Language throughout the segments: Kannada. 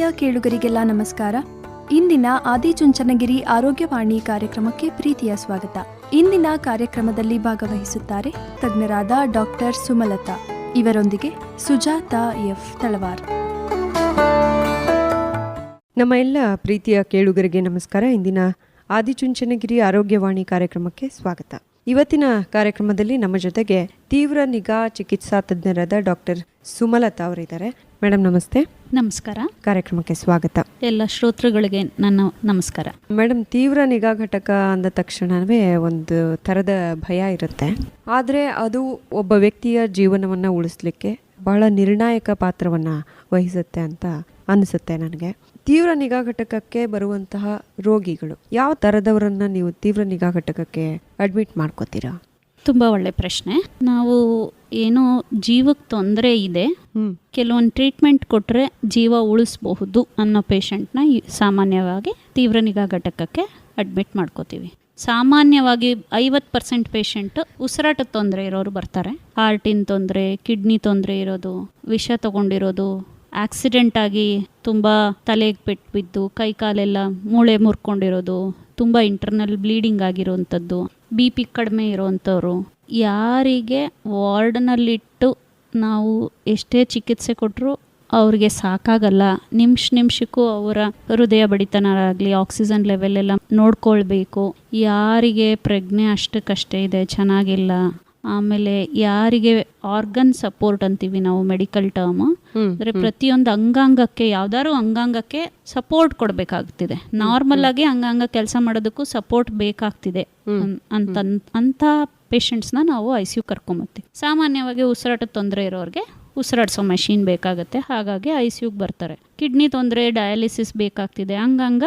ಆತ್ಮೀಯ ಕೇಳುಗರಿಗೆಲ್ಲ ನಮಸ್ಕಾರ. ಇಂದಿನ ಆದಿಚುಂಚನಗಿರಿ ಆರೋಗ್ಯವಾಣಿ ಕಾರ್ಯಕ್ರಮಕ್ಕೆ ಪ್ರೀತಿಯ ಸ್ವಾಗತ. ಇಂದಿನ ಕಾರ್ಯಕ್ರಮದಲ್ಲಿ ಭಾಗವಹಿಸುತ್ತಾರೆ ತಜ್ಞರಾದ ಡಾಕ್ಟರ್ ಸುಮಲತಾ. ಇವರೊಂದಿಗೆ ಸುಜಾತಾ ಎಫ್ ತಳವಾರ್. ನಮ್ಮ ಎಲ್ಲ ಪ್ರೀತಿಯ ಕೇಳುಗರಿಗೆ ನಮಸ್ಕಾರ. ಇಂದಿನ ಆದಿಚುಂಚನಗಿರಿ ಆರೋಗ್ಯವಾಣಿ ಕಾರ್ಯಕ್ರಮಕ್ಕೆ ಸ್ವಾಗತ. ಇವತ್ತಿನ ಕಾರ್ಯಕ್ರಮದಲ್ಲಿ ನಮ್ಮ ಜೊತೆಗೆ ತೀವ್ರ ನಿಗಾ ಚಿಕಿತ್ಸಾ ತಜ್ಞರಾದ ಡಾಕ್ಟರ್ ಸುಮಲತಾ ಅವರಿದ್ದಾರೆ. ಮೇಡಮ್ ನಮಸ್ತೆ. ನಮಸ್ಕಾರ. ಕಾರ್ಯಕ್ರಮಕ್ಕೆ ಸ್ವಾಗತ. ಎಲ್ಲ ಶ್ರೋತೃಗಳಿಗೆ ನನ್ನ ನಮಸ್ಕಾರ. ಮೇಡಮ್ ತೀವ್ರ ನಿಗಾ ಘಟಕ ಅಂದ ತಕ್ಷಣವೇ ಒಂದು ಥರದ ಭಯ ಇರುತ್ತೆ. ಆದರೆ ಅದು ಒಬ್ಬ ವ್ಯಕ್ತಿಯ ಜೀವನವನ್ನು ಉಳಿಸ್ಲಿಕ್ಕೆ ಬಹಳ ನಿರ್ಣಾಯಕ ಪಾತ್ರವನ್ನು ವಹಿಸುತ್ತೆ ಅಂತ ಅನಿಸುತ್ತೆ ನನಗೆ. ತೀವ್ರ ನಿಗಾ ಘಟಕಕ್ಕೆ ಬರುವಂತಹ ರೋಗಿಗಳು ಯಾವ ತರದವರನ್ನ ನೀವು ತೀವ್ರ ನಿಗಾ ಘಟಕಕ್ಕೆ ಅಡ್ಮಿಟ್ ಮಾಡ್ಕೋತೀರಾ? ತುಂಬ ಒಳ್ಳೆ ಪ್ರಶ್ನೆ. ನಾವು ಏನೋ ಜೀವಕ್ಕೆ ತೊಂದರೆ ಇದೆ. ಕೆಲವೊಂದು ಟ್ರೀಟ್ಮೆಂಟ್ ಕೊಟ್ಟರೆ ಜೀವ ಉಳಿಸಬಹುದು ಅನ್ನೋ ಪೇಷಂಟ್ನ ಸಾಮಾನ್ಯವಾಗಿ ತೀವ್ರ ನಿಗಾ ಘಟಕಕ್ಕೆ ಅಡ್ಮಿಟ್ ಮಾಡ್ಕೋತೀವಿ. ಸಾಮಾನ್ಯವಾಗಿ ಐವತ್ತು ಪರ್ಸೆಂಟ್ ಪೇಷಂಟ್ ಉಸಿರಾಟದ ತೊಂದರೆ ಇರೋರು ಬರ್ತಾರೆ. ಹಾರ್ಟಿನ ತೊಂದರೆ ಕಿಡ್ನಿ ತೊಂದರೆ ಇರೋದು ವಿಷ ತಗೊಂಡಿರೋದು ಆಕ್ಸಿಡೆಂಟ್ ಆಗಿ ತುಂಬ ತಲೆಗೆ ಪೆಟ್ಟು ಬಿದ್ದು ಕೈ ಕಾಲೆಲ್ಲ ಮೂಳೆ ಮುರ್ಕೊಂಡಿರೋದು ತುಂಬ ಇಂಟರ್ನಲ್ ಬ್ಲೀಡಿಂಗ್ ಆಗಿರೋವಂಥದ್ದು. ಬಿ ಪಿ ಕಡಿಮೆ ಇರೋವಂಥವ್ರು ಯಾರಿಗೆ ವಾರ್ಡ್ನಲ್ಲಿಟ್ಟು ನಾವು ಎಷ್ಟೇ ಚಿಕಿತ್ಸೆ ಕೊಟ್ಟರು ಅವ್ರಿಗೆ ಸಾಕಾಗಲ್ಲ. ನಿಮಿಷ ನಿಮಿಷಕ್ಕೂ ಅವರ ಹೃದಯ ಬಡಿತನ ಆಕ್ಸಿಜನ್ ಲೆವೆಲ್ ಎಲ್ಲ ನೋಡ್ಕೊಳ್ಬೇಕು. ಯಾರಿಗೆ ಪ್ರಜ್ಞೆ ಅಷ್ಟಕ್ಕಷ್ಟೇ ಇದೆ, ಚೆನ್ನಾಗಿಲ್ಲ. ಆಮೇಲೆ ಯಾರಿಗೆ ಆರ್ಗನ್ ಸಪೋರ್ಟ್ ಅಂತೀವಿ ನಾವು ಮೆಡಿಕಲ್ ಟರ್ಮ್ ಅಂದ್ರೆ ಪ್ರತಿಯೊಂದು ಅಂಗಾಂಗಕ್ಕೆ ಯಾವ್ದಾದ್ರು ಅಂಗಾಂಗಕ್ಕೆ ಸಪೋರ್ಟ್ ಕೊಡಬೇಕಾಗ್ತಿದೆ. ನಾರ್ಮಲ್ ಆಗಿ ಅಂಗಾಂಗ ಕೆಲಸ ಮಾಡೋದಕ್ಕೂ ಸಪೋರ್ಟ್ ಬೇಕಾಗ್ತಿದೆ. ಅಂತ ಅಂತ ಪೇಷಂಟ್ಸ್ನ ನಾವು ಐ ಸಿ ಯು ಕರ್ಕೊಂಬತ್ತೀವಿ. ಸಾಮಾನ್ಯವಾಗಿ ಉಸಿರಾಟ ತೊಂದರೆ ಇರೋರಿಗೆ ಉಸಿರಾಡಿಸೋ ಮಷೀನ್ ಬೇಕಾಗುತ್ತೆ. ಹಾಗಾಗಿ ಐ ಸಿ ಯುಗೆ ಬರ್ತಾರೆ. ಕಿಡ್ನಿ ತೊಂದರೆ ಡಯಾಲಿಸಿಸ್ ಬೇಕಾಗ್ತಿದೆ. ಅಂಗಾಂಗ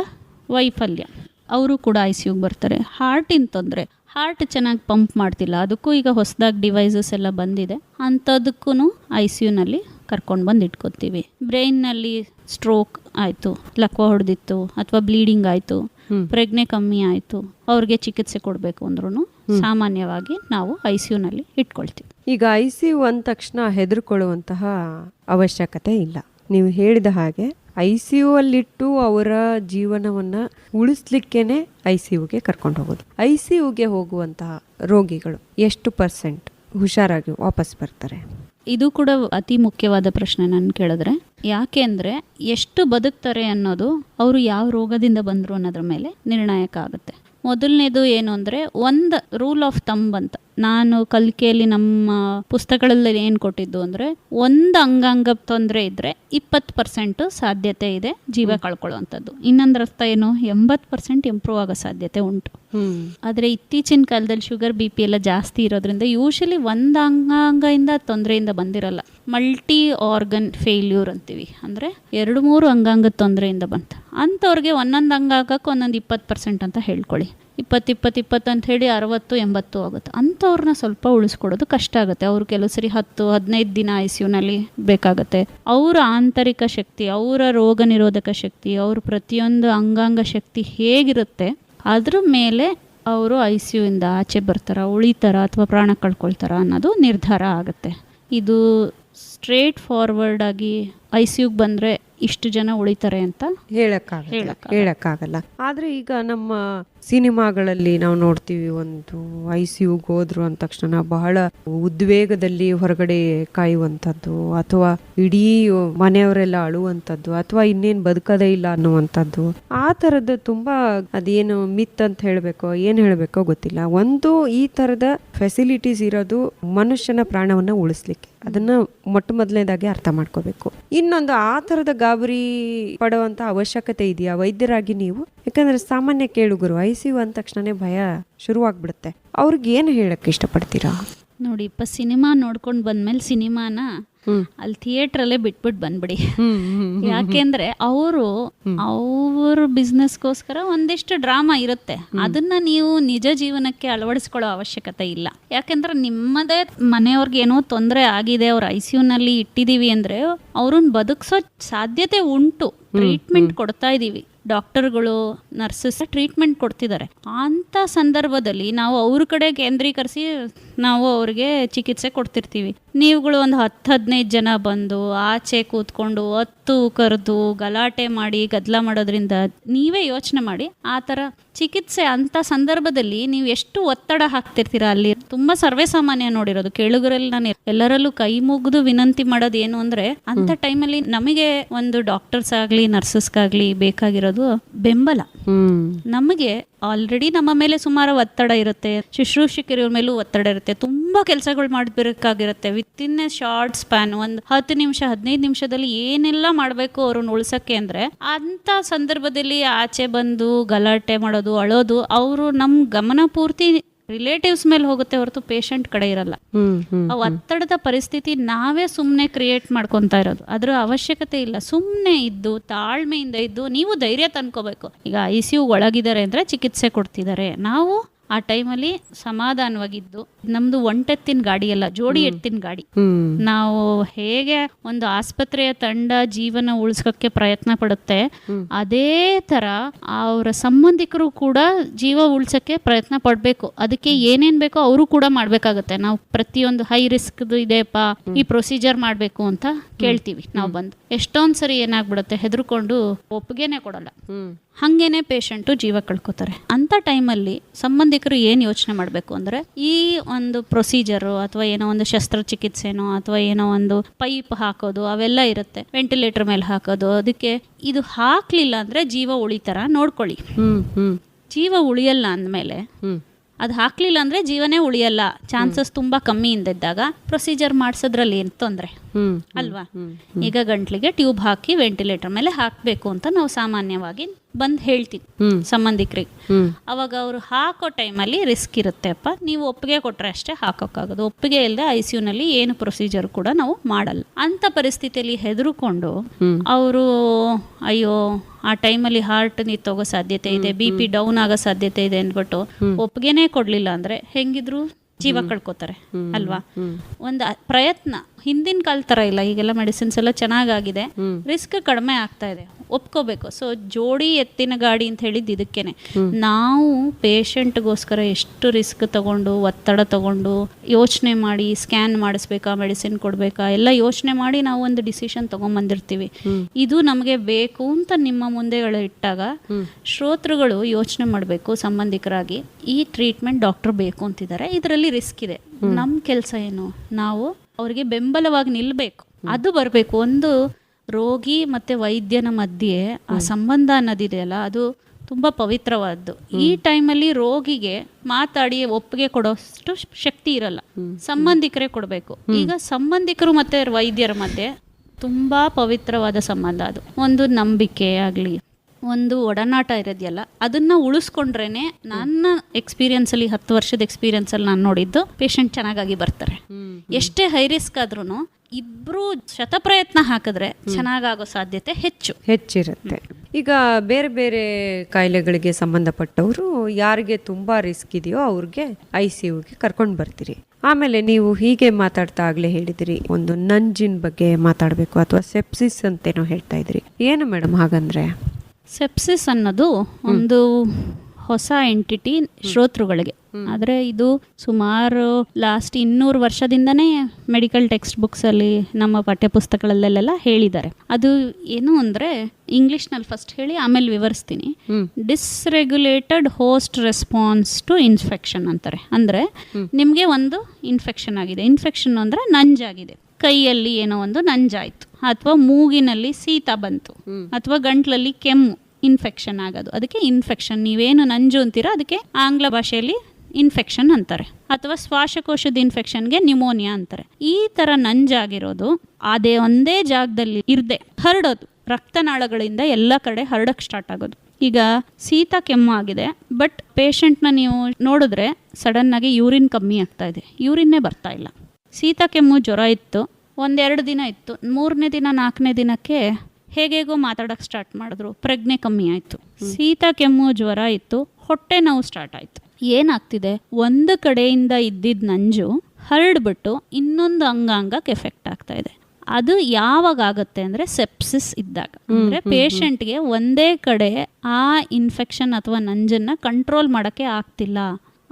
ವೈಫಲ್ಯ. ಅವರು ಕೂಡ ಐ ಸಿ ಯುಗೆ ಬರ್ತಾರೆ. ಹಾರ್ಟಿನ ತೊಂದರೆ. ಹಾರ್ಟ್ ಚೆನ್ನಾಗಿ ಪಂಪ್ ಮಾಡ್ತಿಲ್ಲ. ಅದಕ್ಕೂ ಈಗ ಹೊಸದಾಗಿ ಡಿವೈಸಸ್ ಎಲ್ಲ ಬಂದಿದೆ. ಅಂಥದಕ್ಕೂ ಐ ಸಿ ಯುನಲ್ಲಿ ಕರ್ಕೊಂಡು ಬಂದು ಇಟ್ಕೊತೀವಿ. ಬ್ರೈನ್ನಲ್ಲಿ ಸ್ಟ್ರೋಕ್ ಆಯಿತು ಲಕ್ವ ಹೊಡೆದಿತ್ತು ಅಥವಾ ಬ್ಲೀಡಿಂಗ್ ಆಯಿತು ಪ್ರಜ್ಞೆ ಕಮ್ಮಿ ಆಯಿತು ಅವ್ರಿಗೆ ಚಿಕಿತ್ಸೆ ಕೊಡಬೇಕು ಅಂದ್ರೂ ಸಾಮಾನ್ಯವಾಗಿ ನಾವು ಐ ಸಿ ಯುನಲ್ಲಿ ಇಟ್ಕೊಳ್ತೀವಿ. ಈಗ ಐ ಸಿ ಯು ಅಂದ ತಕ್ಷಣ ಹೆದರ್ಕೊಳ್ಳುವಂತಹ ಅವಶ್ಯಕತೆ ಇಲ್ಲ. ನೀವು ಹೇಳಿದ ಹಾಗೆ ಐ ಸಿ ಯು ಅಲ್ಲಿಟ್ಟು ಅವರ ಜೀವನವನ್ನು ಉಳಿಸ್ಲಿಕ್ಕೇನೆ ಐ ಸಿ ಯುಗೆ ಕರ್ಕೊಂಡು ಹೋಗೋದು. ಐ ಸಿ ಯುಗೆ ಹೋಗುವಂತಹ ರೋಗಿಗಳು ಎಷ್ಟು ಪರ್ಸೆಂಟ್? ಹುಷಾರಾಗಿ ವಾಪಸ್ ಬರ್ತಾರೆ. ಇದು ಕೂಡ ಅತಿ ಮುಖ್ಯವಾದ ಪ್ರಶ್ನೆ ನಾನು ಕೇಳಿದ್ರೆ. ಯಾಕೆ ಅಂದರೆ ಎಷ್ಟು ಬದುಕ್ತಾರೆ ಅನ್ನೋದು ಅವರು ಯಾವ ರೋಗದಿಂದ ಬಂದರು ಅನ್ನೋದ್ರ ಮೇಲೆ ನಿರ್ಣಾಯಕ ಆಗುತ್ತೆ. ಮೊದಲನೇದು ಏನು ಅಂದರೆ ಒಂದು ರೂಲ್ ಆಫ್ ತಂಬ್ ಅಂತ. ನಾನು ಕಲಿಕೆಯಲ್ಲಿ ನಮ್ಮ ಪುಸ್ತಕಗಳಲ್ಲಿ ಏನು ಕೊಟ್ಟಿದ್ದು ಅಂದರೆ ಒಂದು ಅಂಗಾಂಗ ತೊಂದರೆ ಇದ್ದರೆ ಇಪ್ಪತ್ತು ಪರ್ಸೆಂಟು ಸಾಧ್ಯತೆ ಇದೆ ಜೀವ ಕಳ್ಕೊಳ್ಳುವಂಥದ್ದು. ಇನ್ನೊಂದು ಅರ್ಥ ಏನು ಎಂಬತ್ತು ಪರ್ಸೆಂಟ್ ಇಂಪ್ರೂವ್ ಆಗೋ ಸಾಧ್ಯತೆ ಉಂಟು. ಆದರೆ ಇತ್ತೀಚಿನ ಕಾಲದಲ್ಲಿ ಶುಗರ್ ಬಿ ಪಿ ಎಲ್ಲ ಜಾಸ್ತಿ ಇರೋದ್ರಿಂದ ಯೂಶಲಿ ಒಂದು ಅಂಗಾಂಗದಿಂದ ತೊಂದರೆಯಿಂದ ಬಂದಿರಲ್ಲ. ಮಲ್ಟಿ ಆರ್ಗನ್ ಫೇಲ್ಯೂರ್ ಅಂತೀವಿ. ಅಂದರೆ ಎರಡು ಮೂರು ಅಂಗಾಂಗದ ತೊಂದರೆಯಿಂದ ಬಂತು. ಅಂಥವ್ರಿಗೆ ಒಂದೊಂದು ಅಂಗಾಂಗಕ್ಕೆ ಒಂದೊಂದು ಇಪ್ಪತ್ತು ಪರ್ಸೆಂಟ್ ಅಂತ ಹೇಳ್ಕೊಳ್ಳಿ. ಇಪ್ಪತ್ತು ಇಪ್ಪತ್ತು ಇಪ್ಪತ್ತು ಅಂತ ಹೇಳಿ ಅರವತ್ತು ಎಂಬತ್ತು ಆಗುತ್ತೆ. ಅಂಥವ್ರನ್ನ ಸ್ವಲ್ಪ ಉಳಿಸ್ಕೊಡೋದು ಕಷ್ಟ ಆಗುತ್ತೆ. ಅವ್ರು ಕೆಲವು ಸರಿ ಹತ್ತು ಹದಿನೈದು ದಿನ ಐ ಸಿ ಯುನಲ್ಲಿ ಬೇಕಾಗುತ್ತೆ. ಅವರ ಆಂತರಿಕ ಶಕ್ತಿ ಅವರ ರೋಗ ನಿರೋಧಕ ಶಕ್ತಿ ಅವ್ರ ಪ್ರತಿಯೊಂದು ಅಂಗಾಂಗ ಶಕ್ತಿ ಹೇಗಿರುತ್ತೆ ಅದ್ರ ಮೇಲೆ ಅವರು ಐ ಸಿ ಯುಯಿಂದ ಆಚೆ ಬರ್ತಾರಾ ಉಳಿತಾರ ಅಥವಾ ಪ್ರಾಣ ಕಳ್ಕೊಳ್ತಾರ ಅನ್ನೋದು ನಿರ್ಧಾರ ಆಗುತ್ತೆ. ಇದು ಸ್ಟ್ರೇಟ್ ಫಾರ್ವರ್ಡ್ ಆಗಿ ಐ ಸಿ ಯುಗೆ ಬಂದರೆ ಇಷ್ಟು ಜನ ಉಳಿತಾರೆ ಅಂತ ಹೇಳಕ್ಕಾಗಲ್ಲ. ಹೇಳಕ್ಕಾಗಲ್ಲ. ಆದ್ರೆ ಈಗ ನಮ್ಮ ಸಿನಿಮಾಗಳಲ್ಲಿ ನಾವು ನೋಡ್ತೀವಿ ಒಂದು ಐ ಸಿ ಯುಗೆ ಹೋದ್ರು ಅಂದ ತಕ್ಷಣ ಬಹಳ ಉದ್ವೇಗದಲ್ಲಿ ಹೊರಗಡೆ ಕಾಯುವಂಥದ್ದು ಅಥವಾ ಇಡೀ ಮನೆಯವರೆಲ್ಲ ಅಳುವಂಥದ್ದು ಅಥವಾ ಇನ್ನೇನ್ ಬದುಕದೇ ಇಲ್ಲ ಅನ್ನುವಂಥದ್ದು. ಆ ಥರದ ತುಂಬಾ ಅದೇನು ಮಿತ್ ಅಂತ ಹೇಳಬೇಕೋ ಏನು ಹೇಳಬೇಕೋ ಗೊತ್ತಿಲ್ಲ. ಒಂದು ಈ ಥರದ ಫೆಸಿಲಿಟೀಸ್ ಇರೋದು ಮನುಷ್ಯನ ಪ್ರಾಣವನ್ನ ಉಳಿಸ್ಲಿಕ್ಕೆ. ಅದನ್ನ ಮೊಟ್ಟ ಮೊದಲನೇದಾಗಿ ಅರ್ಥ ಮಾಡ್ಕೋಬೇಕು. ಇನ್ನೊಂದು ಆ ಥರದ ಗಾಬರಿ ಪಡುವಂತ ಅವಶ್ಯಕತೆ ಇದೆಯಾ? ವೈದ್ಯರಾಗಿ ನೀವು ಯಾಕಂದ್ರೆ ಸಾಮಾನ್ಯ ಕೇಳುಗರು ಐ ಸಿ ಯು ಅಂದ ತಕ್ಷಣನೇ ಭಯ ಶುರುವಾಗ್ಬಿಡುತ್ತೆ. ಅವ್ರಿಗೆ ಏನು ಹೇಳಕ್ ಇಷ್ಟಪಡ್ತೀರಾ? ನೋಡಿ ಇಪ್ಪ ಸಿನಿಮಾ ನೋಡ್ಕೊಂಡು ಬಂದ್ಮೇಲೆ ಸಿನಿಮಾನ ಅಲ್ಲಿ ಥಿಯೇಟರ್ ಅಲ್ಲೇ ಬಿಟ್ಬಿಟ್ಟು ಬಂದ್ಬಿಡಿ ಯಾಕೆಂದ್ರೆ ಅವರು ಅವ್ರ ಬಿಸ್ನೆಸ್ಗೋಸ್ಕರ ಒಂದಿಷ್ಟು ಡ್ರಾಮಾ ಇರುತ್ತೆ. ಅದನ್ನ ನೀವು ನಿಜ ಜೀವನಕ್ಕೆ ಅಳವಡಿಸ್ಕೊಳ್ಳೋ ಅವಶ್ಯಕತೆ ಇಲ್ಲ. ಯಾಕೆಂದ್ರೆ ನಿಮ್ಮದೇ ಮನೆಯವ್ರಿಗೆ ಏನೋ ತೊಂದರೆ ಆಗಿದೆ ಅವ್ರ ಐ ಸಿ ನಲ್ಲಿ ಇಟ್ಟಿದೀವಿ ಅಂದ್ರೆ ಅವ್ರನ್ನ ಬದುಕಿಸೋ ಸಾಧ್ಯತೆ ಉಂಟು. ಟ್ರೀಟ್ಮೆಂಟ್ ಕೊಡ್ತಾ ಇದೀವಿ. ಡಾಕ್ಟರ್ಗಳು ನರ್ಸಸ್ ಟ್ರೀಟ್ಮೆಂಟ್ ಕೊಡ್ತಿದ್ದಾರೆ. ಅಂಥ ಸಂದರ್ಭದಲ್ಲಿ ನಾವು ಅವ್ರ ಕಡೆ ಕೇಂದ್ರೀಕರಿಸಿ ನಾವು ಅವ್ರಿಗೆ ಚಿಕಿತ್ಸೆ ಕೊಡ್ತಿರ್ತೀವಿ. ನೀವುಗಳು ಒಂದು ಹತ್ತು ಹದಿನೈದು ಜನ ಬಂದು ಆಚೆ ಕೂತ್ಕೊಂಡು ಹತ್ತು ಕರೆದು ಗಲಾಟೆ ಮಾಡಿ ಗದ್ದಲ ಮಾಡೋದ್ರಿಂದ ನೀವೇ ಯೋಚನೆ ಮಾಡಿ ಆ ಥರ ಚಿಕಿತ್ಸೆ ಅಂತ ಸಂದರ್ಭದಲ್ಲಿ ನೀವು ಎಷ್ಟು ಒತ್ತಡ ಹಾಕ್ತಿರ್ತೀರಾ ಅಲ್ಲಿ? ತುಂಬಾ ಸರ್ವೇ ಸಾಮಾನ್ಯ ನೋಡಿರೋದು ಕೇಳುಗರಲ್ಲಿ ನಾನು ಎಲ್ಲರಲ್ಲೂ ಕೈ ಮುಗಿದು ವಿನಂತಿ ಮಾಡೋದು ಏನು ಅಂದ್ರೆ ಅಂತ ಟೈಮಲ್ಲಿ ನಮಗೆ ಒಂದು ಡಾಕ್ಟರ್ಸ್ ಆಗಲಿ ನರ್ಸಸ್ಗಾಗಲಿ ಬೇಕಾಗಿರೋದು ಬೆಂಬಲ. ನಮಗೆ ಆಲ್ರೆಡಿ ನಮ್ಮ ಮೇಲೆ ಸುಮಾರು ಒತ್ತಡ ಇರುತ್ತೆ ಶುಶ್ರೂಷಕರ ಮೇಲೂ ಒತ್ತಡ ಇರುತ್ತೆ ತುಂಬಾ ಕೆಲಸಗಳು ಮಾಡಬೇಕಾಗಿರುತ್ತೆ within a short span ಒಂದು ಹತ್ತು ನಿಮಿಷ ಹದಿನೈದು ನಿಮಿಷದಲ್ಲಿ ಏನೆಲ್ಲ ಮಾಡಬೇಕು ಅವ್ರನ್ನ ಉಳ್ಸಕ್ಕೆ ಅಂದ್ರೆ ಅಂತ ಸಂದರ್ಭದಲ್ಲಿ ಆಚೆ ಬಂದು ಗಲಾಟೆ ಮಾಡೋದು ಅಳೋದು ಅವರು ನಮ್ಮ ಗಮನ ಪೂರ್ತಿ ರಿಲೇಟಿವ್ಸ್ ಮೇಲೆ ಹೋಗುತ್ತೆ ಹೊರತು ಪೇಷಂಟ್ ಕಡೆ ಇರಲ್ಲ. ಆ ಒತ್ತಡದ ಪರಿಸ್ಥಿತಿ ನಾವೇ ಸುಮ್ಮನೆ ಕ್ರಿಯೇಟ್ ಮಾಡ್ಕೊತಾ ಇರೋದು. ಅದ್ರ ಅವಶ್ಯಕತೆ ಇಲ್ಲ. ಸುಮ್ಮನೆ ಇದ್ದು ತಾಳ್ಮೆಯಿಂದ ಇದ್ದು ನೀವು ಧೈರ್ಯ ತಂದ್ಕೋಬೇಕು. ಈಗ ಐ ಸಿ ಯು ಒಳಗಿದ್ದಾರೆ ಅಂದರೆ ಚಿಕಿತ್ಸೆ ಕೊಡ್ತಿದ್ದಾರೆ. ನಾವು ಆ ಟೈಮಲ್ಲಿ ಸಮಾಧಾನವಾಗಿದ್ದು ನಮ್ದು ಒಂಟೆತ್ತಿನ ಗಾಡಿ ಅಲ್ಲ ಜೋಡಿ ಎತ್ತಿನ ಗಾಡಿ. ನಾವು ಹೇಗೆ ಒಂದು ಆಸ್ಪತ್ರೆಯ ತಂಡ ಜೀವನ ಉಳಿಸ್ಕೋಕ್ಕೆ ಪ್ರಯತ್ನ ಪಡುತ್ತೆ ಅದೇ ತರ ಅವರ ಸಂಬಂಧಿಕರು ಕೂಡ ಜೀವ ಉಳಿಸಕ್ಕೆ ಪ್ರಯತ್ನ ಪಡ್ಬೇಕು. ಅದಕ್ಕೆ ಏನೇನ್ ಬೇಕೋ ಅವರು ಕೂಡ ಮಾಡ್ಬೇಕಾಗತ್ತೆ. ನಾವು ಪ್ರತಿಯೊಂದು ಹೈ ರಿಸ್ಕ್ ಇದೆಯಪ್ಪ ಈ ಪ್ರೊಸೀಜರ್ ಮಾಡ್ಬೇಕು ಅಂತ ಕೇಳ್ತೀವಿ ನಾವು ಬಂದು. ಎಷ್ಟೊಂದ್ ಸರಿ ಏನಾಗ್ಬಿಡುತ್ತೆ ಹೆದರ್ಕೊಂಡು ಒಪ್ಪಿಗೆನೆ ಕೊಡಲ್ಲ. ಹಂಗೇನೆ ಪೇಷಂಟು ಜೀವ ಕಳ್ಕೊತಾರೆ. ಅಂತ ಟೈಮಲ್ಲಿ ಸಂಬಂಧಿಕರು ಏನು ಯೋಚನೆ ಮಾಡಬೇಕು ಅಂದರೆ ಈ ಒಂದು ಪ್ರೊಸೀಜರು ಅಥವಾ ಏನೋ ಒಂದು ಶಸ್ತ್ರಚಿಕಿತ್ಸೆನೋ ಅಥವಾ ಏನೋ ಒಂದು ಪೈಪ್ ಹಾಕೋದು ಅವೆಲ್ಲ ಇರುತ್ತೆ. ವೆಂಟಿಲೇಟರ್ ಮೇಲೆ ಹಾಕೋದು ಅದಕ್ಕೆ ಇದು ಹಾಕ್ಲಿಲ್ಲ ಅಂದರೆ ಜೀವ ಉಳಿತಾರ ನೋಡ್ಕೊಳ್ಳಿ. ಜೀವ ಉಳಿಯಲ್ಲ ಅಂದಮೇಲೆ ಅದು ಹಾಕ್ಲಿಲ್ಲ ಅಂದ್ರೆ ಜೀವನೇ ಉಳಿಯಲ್ಲ. ಚಾನ್ಸಸ್ ತುಂಬಾ ಕಮ್ಮಿ ಇದ್ದಾಗ ಪ್ರೊಸೀಜರ್ ಮಾಡಿಸೋದ್ರಲ್ಲಿ ಏನು ತೊಂದರೆ? ಅಲ್ವಾ? ಈಗ ಗಂಟ್ಲಿಗೆ ಟ್ಯೂಬ್ ಹಾಕಿ ವೆಂಟಿಲೇಟರ್ ಮೇಲೆ ಹಾಕಬೇಕು ಅಂತ ನಾವು ಸಾಮಾನ್ಯವಾಗಿ ಬಂದು ಹೇಳ್ತೀನಿ. ಸಂಬಂಧಿಕರಿಗೆ. ಅವಾಗ ಅವರು ಹಾಕೋ ಟೈಮಲ್ಲಿ ರಿಸ್ಕ್ ಇರುತ್ತೆ ಅಪ್ಪ. ನೀವು ಒಪ್ಪಿಗೆ ಕೊಟ್ಟರೆ ಅಷ್ಟೇ ಹಾಕೋಕ್ಕಾಗೋದು. ಒಪ್ಪಿಗೆ ಇಲ್ಲದೆ ಐ ಸಿ ಯುನಲ್ಲಿ ಏನು ಪ್ರೊಸೀಜರ್ ಕೂಡ ನಾವು ಮಾಡಲ್ಲ. ಅಂತ ಪರಿಸ್ಥಿತಿಯಲ್ಲಿ ಹೆದರ್ಕೊಂಡು ಅವರು ಅಯ್ಯೋ ಆ ಟೈಮಲ್ಲಿ ಹಾರ್ಟ್ ನಿತ್ತೋಗೋ ಸಾಧ್ಯತೆ ಇದೆ ಬಿ ಪಿ ಡೌನ್ ಆಗೋ ಸಾಧ್ಯತೆ ಇದೆ ಅಂದ್ಬಿಟ್ಟು ಒಪ್ಪಿಗೆನೇ ಕೊಡಲಿಲ್ಲ ಅಂದರೆ ಹೆಂಗಿದ್ರು ಜೀವ ಕಳ್ಕೊತಾರೆ ಅಲ್ವಾ? ಒಂದು ಪ್ರಯತ್ನ. ಹಿಂದಿನ ಕಾಲ ತರ ಇಲ್ಲ ಈಗೆಲ್ಲ ಮೆಡಿಸಿನ್ಸ್ ಎಲ್ಲ ಚೆನ್ನಾಗಾಗಿದೆ. ರಿಸ್ಕ್ ಕಡಿಮೆ ಆಗ್ತಾ ಇದೆ. ಒಪ್ಕೋಬೇಕು. ಸೊ ಜೋಡಿ ಎತ್ತಿನ ಗಾಡಿ ಅಂತ ಹೇಳಿದ್ದು ಇದಕ್ಕೇನೆ. ನಾವು ಪೇಷಂಟ್ಗೋಸ್ಕರ ಎಷ್ಟು ರಿಸ್ಕ್ ತಗೊಂಡು ಒತ್ತಡ ತಗೊಂಡು ಯೋಚನೆ ಮಾಡಿ ಸ್ಕ್ಯಾನ್ ಮಾಡಿಸ್ಬೇಕಾ ಮೆಡಿಸಿನ್ ಕೊಡಬೇಕಾ ಎಲ್ಲ ಯೋಚನೆ ಮಾಡಿ ನಾವು ಒಂದು ಡಿಸಿಷನ್ ತಗೊಂಬಂದಿರ್ತೀವಿ. ಇದು ನಮಗೆ ಬೇಕು ಅಂತ ನಿಮ್ಮ ಮುಂದೆಗಳು ಇಟ್ಟಾಗ ಶ್ರೋತೃಗಳು ಯೋಚನೆ ಮಾಡಬೇಕು ಸಂಬಂಧಿಕರಾಗಿ. ಈ ಟ್ರೀಟ್ಮೆಂಟ್ ಡಾಕ್ಟರ್ ಬೇಕು ಅಂತಿದ್ದಾರೆ. ಇದರಲ್ಲಿ ರಿಸ್ಕ್ ಇದೆ. ನಮ್ಮ ಕೆಲಸ ಏನು? ನಾವು ಅವರಿಗೆ ಬೆಂಬಲವಾಗಿ ನಿಲ್ಲಬೇಕು ಅದು ಬರಬೇಕು. ಒಂದು ರೋಗಿ ಮತ್ತೆ ವೈದ್ಯನ ಮಧ್ಯೆ ಆ ಸಂಬಂಧ ಅನ್ನೋದಿದೆಯಲ್ಲ ಅದು ತುಂಬ ಪವಿತ್ರವಾದ್ದು. ಈ ಟೈಮಲ್ಲಿ ರೋಗಿಗೆ ಮಾತಾಡಿ ಒಪ್ಪಿಗೆ ಕೊಡೋಷ್ಟು ಶಕ್ತಿ ಇರಲ್ಲ. ಸಂಬಂಧಿಕರೇ ಕೊಡಬೇಕು. ಈಗ ಸಂಬಂಧಿಕರು ಮತ್ತೆ ವೈದ್ಯರ ಮಧ್ಯೆ ತುಂಬಾ ಪವಿತ್ರವಾದ ಸಂಬಂಧ ಅದು. ಒಂದು ನಂಬಿಕೆ ಆಗಲಿ ಒಂದು ಒಡನಾಟ ಇರೋದೆಯಲ್ಲ ಅದನ್ನ ಉಳಿಸ್ಕೊಂಡ್ರೇನೆ ನನ್ನ ಎಕ್ಸ್ಪೀರಿಯನ್ಸಲ್ಲಿ ಹತ್ತು ವರ್ಷದ ಎಕ್ಸ್ಪೀರಿಯನ್ಸಲ್ಲಿ ನಾನು ನೋಡಿದ್ದು ಪೇಷಂಟ್ ಚೆನ್ನಾಗಾಗಿ ಬರ್ತಾರೆ. ಎಷ್ಟೇ ಹೈ ರಿಸ್ಕ್ ಆದ್ರೂ ಇಬ್ರು ಶತಪ್ರಯತ್ನ ಹಾಕಿದ್ರೆ ಚೆನ್ನಾಗಾಗೋ ಸಾಧ್ಯತೆ ಹೆಚ್ಚು. ಹೆಚ್ಚಿರುತ್ತೆ. ಈಗ ಬೇರೆ ಬೇರೆ ಕಾಯಿಲೆಗಳಿಗೆ ಸಂಬಂಧಪಟ್ಟವರು ಯಾರಿಗೆ ತುಂಬಾ ರಿಸ್ಕ್ ಇದೆಯೋ ಅವ್ರಿಗೆ ಐ ಸಿ ಯುಗೆ ಕರ್ಕೊಂಡು ಬರ್ತೀರಿ. ಆಮೇಲೆ ನೀವು ಹೀಗೆ ಮಾತಾಡ್ತಾ ಆಗ್ಲೇ ಹೇಳಿದಿರಿ ಒಂದು ನಂಜಿನ ಬಗ್ಗೆ ಮಾತಾಡಬೇಕು ಅಥವಾ ಸೆಪ್ಸಿಸ್ ಅಂತೇನೋ ಹೇಳ್ತಾ ಇದ್ರಿ. ಏನು ಮೇಡಮ್ ಹಾಗಂದ್ರೆ? ಸೆಪ್ಸಿಸ್ ಅನ್ನೋದು ಒಂದು ಹೊಸ ಎಂಟಿಟಿ ಶ್ರೋತೃಗಳಿಗೆ. ಆದರೆ ಇದು ಸುಮಾರು ಲಾಸ್ಟ್ ಇನ್ನೂರು ವರ್ಷದಿಂದನೇ ಮೆಡಿಕಲ್ ಟೆಕ್ಸ್ಟ್ ಬುಕ್ಸಲ್ಲಿ ನಮ್ಮ ಪಠ್ಯಪುಸ್ತಕಗಳಲ್ಲೆಲ್ಲ ಹೇಳಿದ್ದಾರೆ. ಅದು ಏನು ಅಂದರೆ ಇಂಗ್ಲೀಷ್ನಲ್ಲಿ ಫಸ್ಟ್ ಹೇಳಿ ಆಮೇಲೆ ವಿವರಿಸ್ತೀನಿ. Dysregulated host response to infection ಅಂತಾರೆ. ಅಂದರೆ ನಿಮಗೆ ಒಂದು ಇನ್ಫೆಕ್ಷನ್ ಆಗಿದೆ. ಇನ್ಫೆಕ್ಷನ್ ಅಂದರೆ ನಂಜಾಗಿದೆ. ಕೈಯಲ್ಲಿ ಏನೋ ಒಂದು ನಂಜಾಯಿತು ಅಥವಾ ಮೂಗಿನಲ್ಲಿ ಶೀತ ಬಂತು ಅಥವಾ ಗಂಟ್ಲಲ್ಲಿ ಕೆಮ್ಮು ಇನ್ಫೆಕ್ಷನ್ ಆಗೋದು. ಅದಕ್ಕೆ ಇನ್ಫೆಕ್ಷನ್ ನೀವೇನು ನಂಜು ಅಂತೀರಾ ಅದಕ್ಕೆ ಆಂಗ್ಲ ಭಾಷೆಯಲ್ಲಿ ಇನ್ಫೆಕ್ಷನ್ ಅಂತಾರೆ. ಅಥವಾ ಶ್ವಾಸಕೋಶದ ಇನ್ಫೆಕ್ಷನ್ಗೆ ನ್ಯುಮೋನಿಯಾ ಅಂತಾರೆ. ಈ ಥರ ನಂಜಾಗಿರೋದು ಅದೇ ಒಂದೇ ಜಾಗದಲ್ಲಿ ಇರದೆ ಹರಡೋದು. ರಕ್ತನಾಳಗಳಿಂದ ಎಲ್ಲ ಕಡೆ ಹರಡಕ್ಕೆ ಸ್ಟಾರ್ಟ್ ಆಗೋದು. ಈಗ ಶೀತ ಕೆಮ್ಮು ಆಗಿದೆ ಬಟ್ ಪೇಷಂಟ್ನ ನೀವು ನೋಡಿದ್ರೆ ಸಡನ್ನಾಗಿ ಯೂರಿನ್ ಕಮ್ಮಿ ಆಗ್ತಾ ಇದೆ. ಯೂರಿನ್ನೇ ಬರ್ತಾ ಇಲ್ಲ. ಶೀತ ಕೆಮ್ಮು ಜ್ವರ ಇತ್ತು ಒಂದೆರಡು ದಿನ ಇತ್ತು. ಮೂರನೇ ದಿನ ನಾಲ್ಕನೇ ದಿನಕ್ಕೆ ಹೇಗೆಗೋ ಮಾತಾಡೋಕ್ಕೆ ಸ್ಟಾರ್ಟ್ ಮಾಡಿದ್ರು. ಪ್ರಜ್ಞೆ ಕಮ್ಮಿ ಆಯಿತು. ಶೀತ ಕೆಮ್ಮು ಜ್ವರ ಇತ್ತು. ಹೊಟ್ಟೆ ನೋವು ಸ್ಟಾರ್ಟ್ ಆಯಿತು. ಏನಾಗ್ತಿದೆ? ಒಂದು ಕಡೆಯಿಂದ ಇದ್ದಿದ್ದ ನಂಜು ಹರಡ್ಬಿಟ್ಟು ಇನ್ನೊಂದು ಅಂಗಾಂಗಕ್ಕೆ ಎಫೆಕ್ಟ್ ಆಗ್ತಾ ಇದೆ. ಅದು ಯಾವಾಗ ಆಗುತ್ತೆ ಅಂದ್ರೆ ಸೆಪ್ಸಿಸ್ ಇದ್ದಾಗ. ಅಂದ್ರೆ ಪೇಷಂಟ್ಗೆ ಒಂದೇ ಕಡೆ ಆ ಇನ್ಫೆಕ್ಷನ್ ಅಥವಾ ನಂಜನ್ನ ಕಂಟ್ರೋಲ್ ಮಾಡೋಕ್ಕೆ ಆಗ್ತಿಲ್ಲ.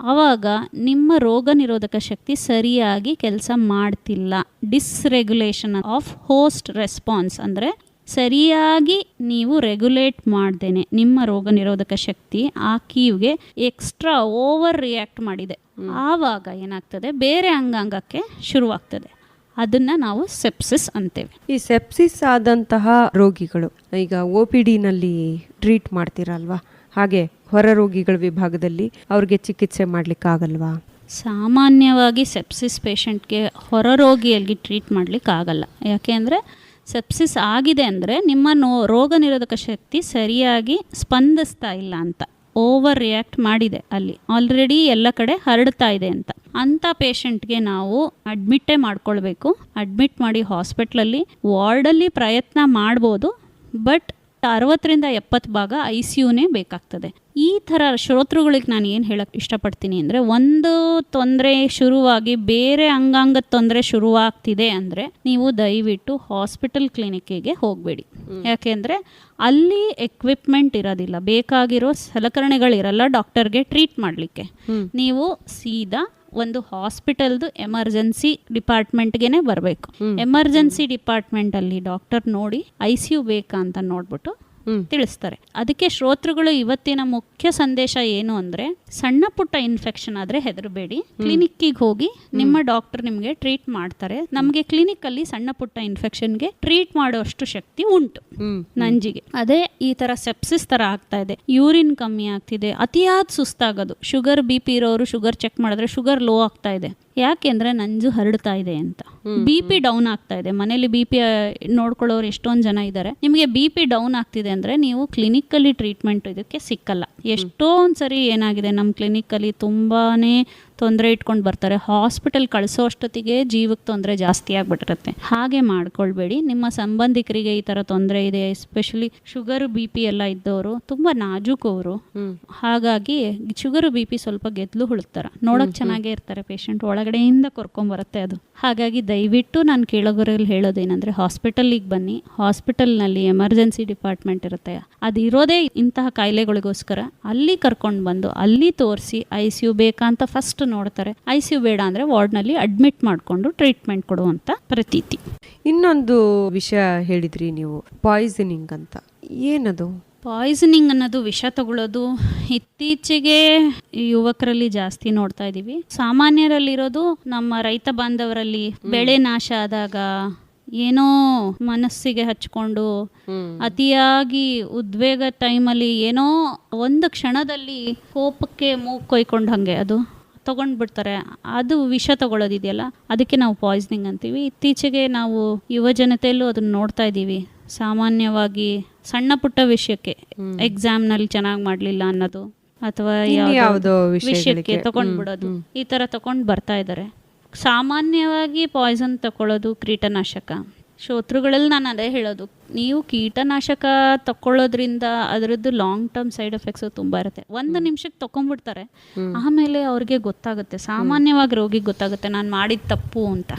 ಆವಾಗ ನಿಮ್ಮ ರೋಗ ನಿರೋಧಕ ಶಕ್ತಿ ಸರಿಯಾಗಿ ಕೆಲಸ ಮಾಡ್ತಿಲ್ಲ. ಡಿಸ್ರೆಗ್ಯುಲೇಷನ್ ಆಫ್ ಹೋಸ್ಟ್ ರೆಸ್ಪಾನ್ಸ್ ಅಂದರೆ ಸರಿಯಾಗಿ ನೀವು ರೆಗ್ಯುಲೇಟ್ ಮಾಡ್ದೇನೆ. ನಿಮ್ಮ ರೋಗ ನಿರೋಧಕ ಶಕ್ತಿ ಆ ಕೀವ್ಗೆ ಎಕ್ಸ್ಟ್ರಾ ಓವರ್ ರಿಯಾಕ್ಟ್ ಮಾಡಿದೆ ಆವಾಗ ಏನಾಗ್ತದೆ? ಬೇರೆ ಅಂಗಾಂಗಕ್ಕೆ ಶುರುವಾಗ್ತದೆ. ಅದನ್ನ ನಾವು ಸೆಪ್ಸಿಸ್ ಅಂತೇವೆ. ಈ ಸೆಪ್ಸಿಸ್ ಆದಂತಹ ರೋಗಿಗಳು ಈಗ ಒ ಪಿ ಡಿನಲ್ಲಿ ಟ್ರೀಟ್ ಮಾಡ್ತೀರಲ್ವಾ? ಹಾಗೆ ಹೊರ ರೋಗಿಗಳ ವಿಭಾಗದಲ್ಲಿ ಅವ್ರಿಗೆ ಚಿಕಿತ್ಸೆ ಮಾಡ್ಲಿಕ್ಕಾಗಲ್ವಾ ಸಾಮಾನ್ಯವಾಗಿ ಸೆಪ್ಸಿಸ್ ಪೇಷಂಟ್ಗೆ ಹೊರ ರೋಗಿಯಲ್ಲಿ ಟ್ರೀಟ್ ಮಾಡ್ಲಿಕ್ಕೆ ಆಗಲ್ಲ. ಯಾಕೆ ಅಂದರೆ ಸೆಪ್ಸಿಸ್ ಆಗಿದೆ ಅಂದರೆ ನಿಮ್ಮ ನೋ, ರೋಗ ನಿರೋಧಕ ಶಕ್ತಿ ಸರಿಯಾಗಿ ಸ್ಪಂದಿಸ್ತಾ ಇಲ್ಲ ಅಂತ. ಓವರ್ ರಿಯಾಕ್ಟ್ ಮಾಡಿದೆ ಅಲ್ಲಿ. ಆಲ್ರೆಡಿ ಎಲ್ಲ ಕಡೆ ಹರಡ್ತಾ ಇದೆ ಅಂತ. ಅಂಥ ಪೇಷಂಟ್ಗೆ ನಾವು ಅಡ್ಮಿಟ್ಟೇ ಮಾಡ್ಕೊಳ್ಬೇಕು. ಅಡ್ಮಿಟ್ ಮಾಡಿ ಹಾಸ್ಪಿಟ್ಲಲ್ಲಿ ವಾರ್ಡಲ್ಲಿ ಪ್ರಯತ್ನ ಮಾಡ್ಬೋದು. ಬಟ್ ಅರವತ್ತರಿಂದ ಎಪ್ಪತ್ತು ಭಾಗ ಐ ಸಿ ಯುನೇ ಬೇಕಾಗ್ತದೆ. ಈ ಥರ ಶ್ರೋತೃಗಳಿಗೆ ನಾನು ಏನು ಹೇಳಕ್ಕೆ ಇಷ್ಟಪಡ್ತೀನಿ ಅಂದರೆ ಒಂದು ತೊಂದರೆ ಶುರುವಾಗಿ ಬೇರೆ ಅಂಗಾಂಗದ ತೊಂದರೆ ಶುರುವಾಗ್ತಿದೆ ಅಂದರೆ ನೀವು ದಯವಿಟ್ಟು ಹಾಸ್ಪಿಟಲ್ ಕ್ಲಿನಿಕ್ಕಿಗೆ ಹೋಗಬೇಡಿ. ಯಾಕೆಂದರೆ ಅಲ್ಲಿ ಎಕ್ವಿಪ್ಮೆಂಟ್ ಇರೋದಿಲ್ಲ. ಬೇಕಾಗಿರೋ ಸಲಕರಣೆಗಳಿರಲ್ಲ ಡಾಕ್ಟರ್ಗೆ ಟ್ರೀಟ್ ಮಾಡಲಿಕ್ಕೆ. ನೀವು ಸೀದಾ ಒಂದು ಹಾಸ್ಪಿಟಲ್ದು ಎಮರ್ಜೆನ್ಸಿ ಡಿಪಾರ್ಟ್ಮೆಂಟ್ಗೆ ಬರಬೇಕು. ಎಮರ್ಜೆನ್ಸಿ ಡಿಪಾರ್ಟ್ಮೆಂಟಲ್ಲಿ ಡಾಕ್ಟರ್ ನೋಡಿ ಐ ಸಿ ಯು ಬೇಕಾ ಅಂತ ನೋಡ್ಬಿಟ್ಟು ತಿಳಿಸ್ತಾರೆ. ಅದಕ್ಕೆ ಶ್ರೋತೃಗಳು ಇವತ್ತಿನ ಮುಖ್ಯ ಸಂದೇಶ ಏನು ಅಂದ್ರೆ ಸಣ್ಣ ಪುಟ್ಟ ಇನ್ಫೆಕ್ಷನ್ ಆದ್ರೆ ಹೆದರಬೇಡಿ. ಕ್ಲಿನಿಕ್ಕಿಗೆ ಹೋಗಿ ನಿಮ್ಮ ಡಾಕ್ಟರ್ ನಿಮಗೆ ಟ್ರೀಟ್ ಮಾಡ್ತಾರೆ. ನಮಗೆ ಕ್ಲಿನಿಕ್ ಅಲ್ಲಿ ಸಣ್ಣ ಪುಟ್ಟ ಇನ್ಫೆಕ್ಷನ್ಗೆ ಟ್ರೀಟ್ ಮಾಡುವಷ್ಟು ಶಕ್ತಿ ಉಂಟು. ನಂಜಿಗೆ. ಅದೇ ಈ ತರ ಸೆಪ್ಸಿಸ್ ತರ ಆಗ್ತಾ ಇದೆ. ಯೂರಿನ್ ಕಮ್ಮಿ ಆಗ್ತಿದೆ. ಅತಿಯಾದ ಸುಸ್ತಾಗೋದು. ಶುಗರ್ ಬಿ ಪಿ ಇರೋರು ಶುಗರ್ ಚೆಕ್ ಮಾಡಿದ್ರೆ ಶುಗರ್ ಲೋ ಆಗ್ತಾ ಇದೆ. ಯಾಕೆಂದ್ರೆ ನಂಜು ಹರಡ್ತಾ ಇದೆ ಅಂತ. ಬಿ ಪಿ ಡೌನ್ ಆಗ್ತಾ ಇದೆ. ಮನೇಲಿ ಬಿ ಪಿ ನೋಡ್ಕೊಳ್ಳೋರು ಎಷ್ಟೊಂದು ಜನ ಇದ್ದಾರೆ. ನಿಮಗೆ ಬಿ ಪಿ ಡೌನ್ ಆಗ್ತಿದೆ ಅಂದ್ರೆ ನೀವು ಕ್ಲಿನಿಕಲ್ಲಿ ಟ್ರೀಟ್ಮೆಂಟ್ ಇದಕ್ಕೆ ಸಿಕ್ಕಲ್ಲ. ಎಷ್ಟೊಂದು ಸರಿ ಏನಾಗಿದೆ? ನಮ್ಮ ಕ್ಲಿನಿಕಲ್ಲಿ ತುಂಬಾನೇ ತೊಂದರೆ ಇಟ್ಕೊಂಡು ಬರ್ತಾರೆ. ಹಾಸ್ಪಿಟಲ್ ಕಳಿಸೋ ಅಷ್ಟೊತ್ತಿಗೆ ಜೀವಕ್ಕೆ ತೊಂದರೆ ಜಾಸ್ತಿ ಆಗ್ಬಿಟ್ಟಿರುತ್ತೆ. ಹಾಗೆ ಮಾಡ್ಕೊಳ್ಬೇಡಿ. ನಿಮ್ಮ ಸಂಬಂಧಿಕರಿಗೆ ಈ ಥರ ತೊಂದರೆ ಇದೆ ಎಸ್ಪೆಷಲಿ ಶುಗರ್ ಬಿ ಪಿ ಎಲ್ಲ ಇದ್ದವರು ತುಂಬ ನಾಜೂಕವರು ಹಾಗಾಗಿ ಶುಗರ್ ಬಿ ಪಿ ಸ್ವಲ್ಪ ಗೆದ್ಲು ಹುಳುಕ್ತಾರೆ ನೋಡೋಕೆ ಚೆನ್ನಾಗೇ ಇರ್ತಾರೆ ಪೇಷಂಟ್ ಒಳಗಡೆಯಿಂದ ಕರ್ಕೊಂಬರುತ್ತೆ ಅದು. ಹಾಗಾಗಿ ದಯವಿಟ್ಟು ನಾನು ಕೇಳೋಗರಲ್ಲಿ ಹೇಳೋದೇನೆಂದರೆ ಹಾಸ್ಪಿಟಲಿಗೆ ಬನ್ನಿ. ಹಾಸ್ಪಿಟಲ್ನಲ್ಲಿ ಎಮರ್ಜೆನ್ಸಿ ಡಿಪಾರ್ಟ್ಮೆಂಟ್ ಇರುತ್ತೆ. ಅದು ಇರೋದೇ ಇಂತಹ ಕಾಯಿಲೆಗಳಿಗೋಸ್ಕರ ಅಲ್ಲಿ ಕರ್ಕೊಂಡು ಬಂದು ಅಲ್ಲಿ ತೋರಿಸಿ ಐ ಸಿ ಯು ಬೇಕಾ ಅಂತ ಫಸ್ಟ್ ನೋಡ್ತಾರೆ. ಐ ಸಿ ಯು ಬೇಡ ಅಂದರೆ ವಾರ್ಡ್ನಲ್ಲಿ ಅಡ್ಮಿಟ್ ಮಾಡಿಕೊಂಡು ಟ್ರೀಟ್ಮೆಂಟ್ ಕೊಡುವಂತ ಪ್ರತೀತಿ. ಇನ್ನೊಂದು ವಿಷಯ ಹೇಳಿದ್ರಿ ನೀವು ಪಾಯ್ಸನಿಂಗ್ ಅಂತ. ಏನದು? ಪಾಯ್ಸನಿಂಗ್ ಅನ್ನೋದು ವಿಷ ತಗೊಳ್ಳೋದು. ಇತ್ತೀಚೆಗೆ ಯುವಕರಲ್ಲಿ ಜಾಸ್ತಿ ನೋಡ್ತಾ ಇದ್ದೀವಿ. ಸಾಮಾನ್ಯರಲ್ಲಿರೋದು ನಮ್ಮ ರೈತ ಬಾಂಧವರಲ್ಲಿ ಬೆಳೆ ನಾಶ ಆದಾಗ ಏನೋ ಮನಸ್ಸಿಗೆ ಹಚ್ಕೊಂಡು ಅತಿಯಾಗಿ ಉದ್ವೇಗ ಟೈಮಲ್ಲಿ ಏನೋ ಒಂದು ಕ್ಷಣದಲ್ಲಿ ಕೋಪಕ್ಕೆ ಮೂಗ್ ಕೊಯ್ಕೊಂಡಂಗೆ ಹಾಗೆ ಅದು. ತಗೊಂಡ್ಬಿಡ್ತಾರೆ. ಅದು ವಿಷ ತಗೊಳ್ಳೋದಿದೆಯಲ್ಲ ಅದಕ್ಕೆ ನಾವು ಪಾಯ್ಸನಿಂಗ್ ಅಂತೀವಿ. ಇತ್ತೀಚೆಗೆ ನಾವು ಯುವ ಜನತೆಯಲ್ಲೂ ಅದನ್ನ ನೋಡ್ತಾ ಇದ್ದೀವಿ. ಸಾಮಾನ್ಯವಾಗಿ ಸಣ್ಣ ಪುಟ್ಟ ವಿಷಯಕ್ಕೆ ಎಕ್ಸಾಮ್ನಲ್ಲಿ ಚೆನ್ನಾಗಿ ಮಾಡಲಿಲ್ಲ ಅನ್ನೋದು ಅಥವಾ ಯಾವುದೋ. ವಿಷಯಕ್ಕೆ ತಗೊಂಡ್ಬಿಡೋದು. ಈ ಥರ ತಗೊಂಡು ಬರ್ತಾ ಇದ್ದಾರೆ ಸಾಮಾನ್ಯವಾಗಿ ಪಾಯ್ಸನ್ ತಗೊಳ್ಳೋದು ಕೀಟನಾಶಕ. ಶೋತೃಗಳಲ್ಲಿ ನಾನು ಅದೇ ಹೇಳೋದು. ನೀವು ಕೀಟನಾಶಕ ತಕ್ಕೊಳ್ಳೋದ್ರಿಂದ ಅದರದ್ದು ಲಾಂಗ್ ಟರ್ಮ್ ಸೈಡ್ ಎಫೆಕ್ಟ್ಸ್ ತುಂಬಾ ಇರುತ್ತೆ. ಒಂದು ನಿಮಿಷಕ್ಕೆ ತಕೊಂಡ್ಬಿಡ್ತಾರೆ ಆಮೇಲೆ ಅವ್ರಿಗೆ ಗೊತ್ತಾಗುತ್ತೆ. ಸಾಮಾನ್ಯವಾಗಿ ರೋಗಿಗೆ ಗೊತ್ತಾಗುತ್ತೆ ನಾನು ಮಾಡಿದ ತಪ್ಪು ಅಂತ.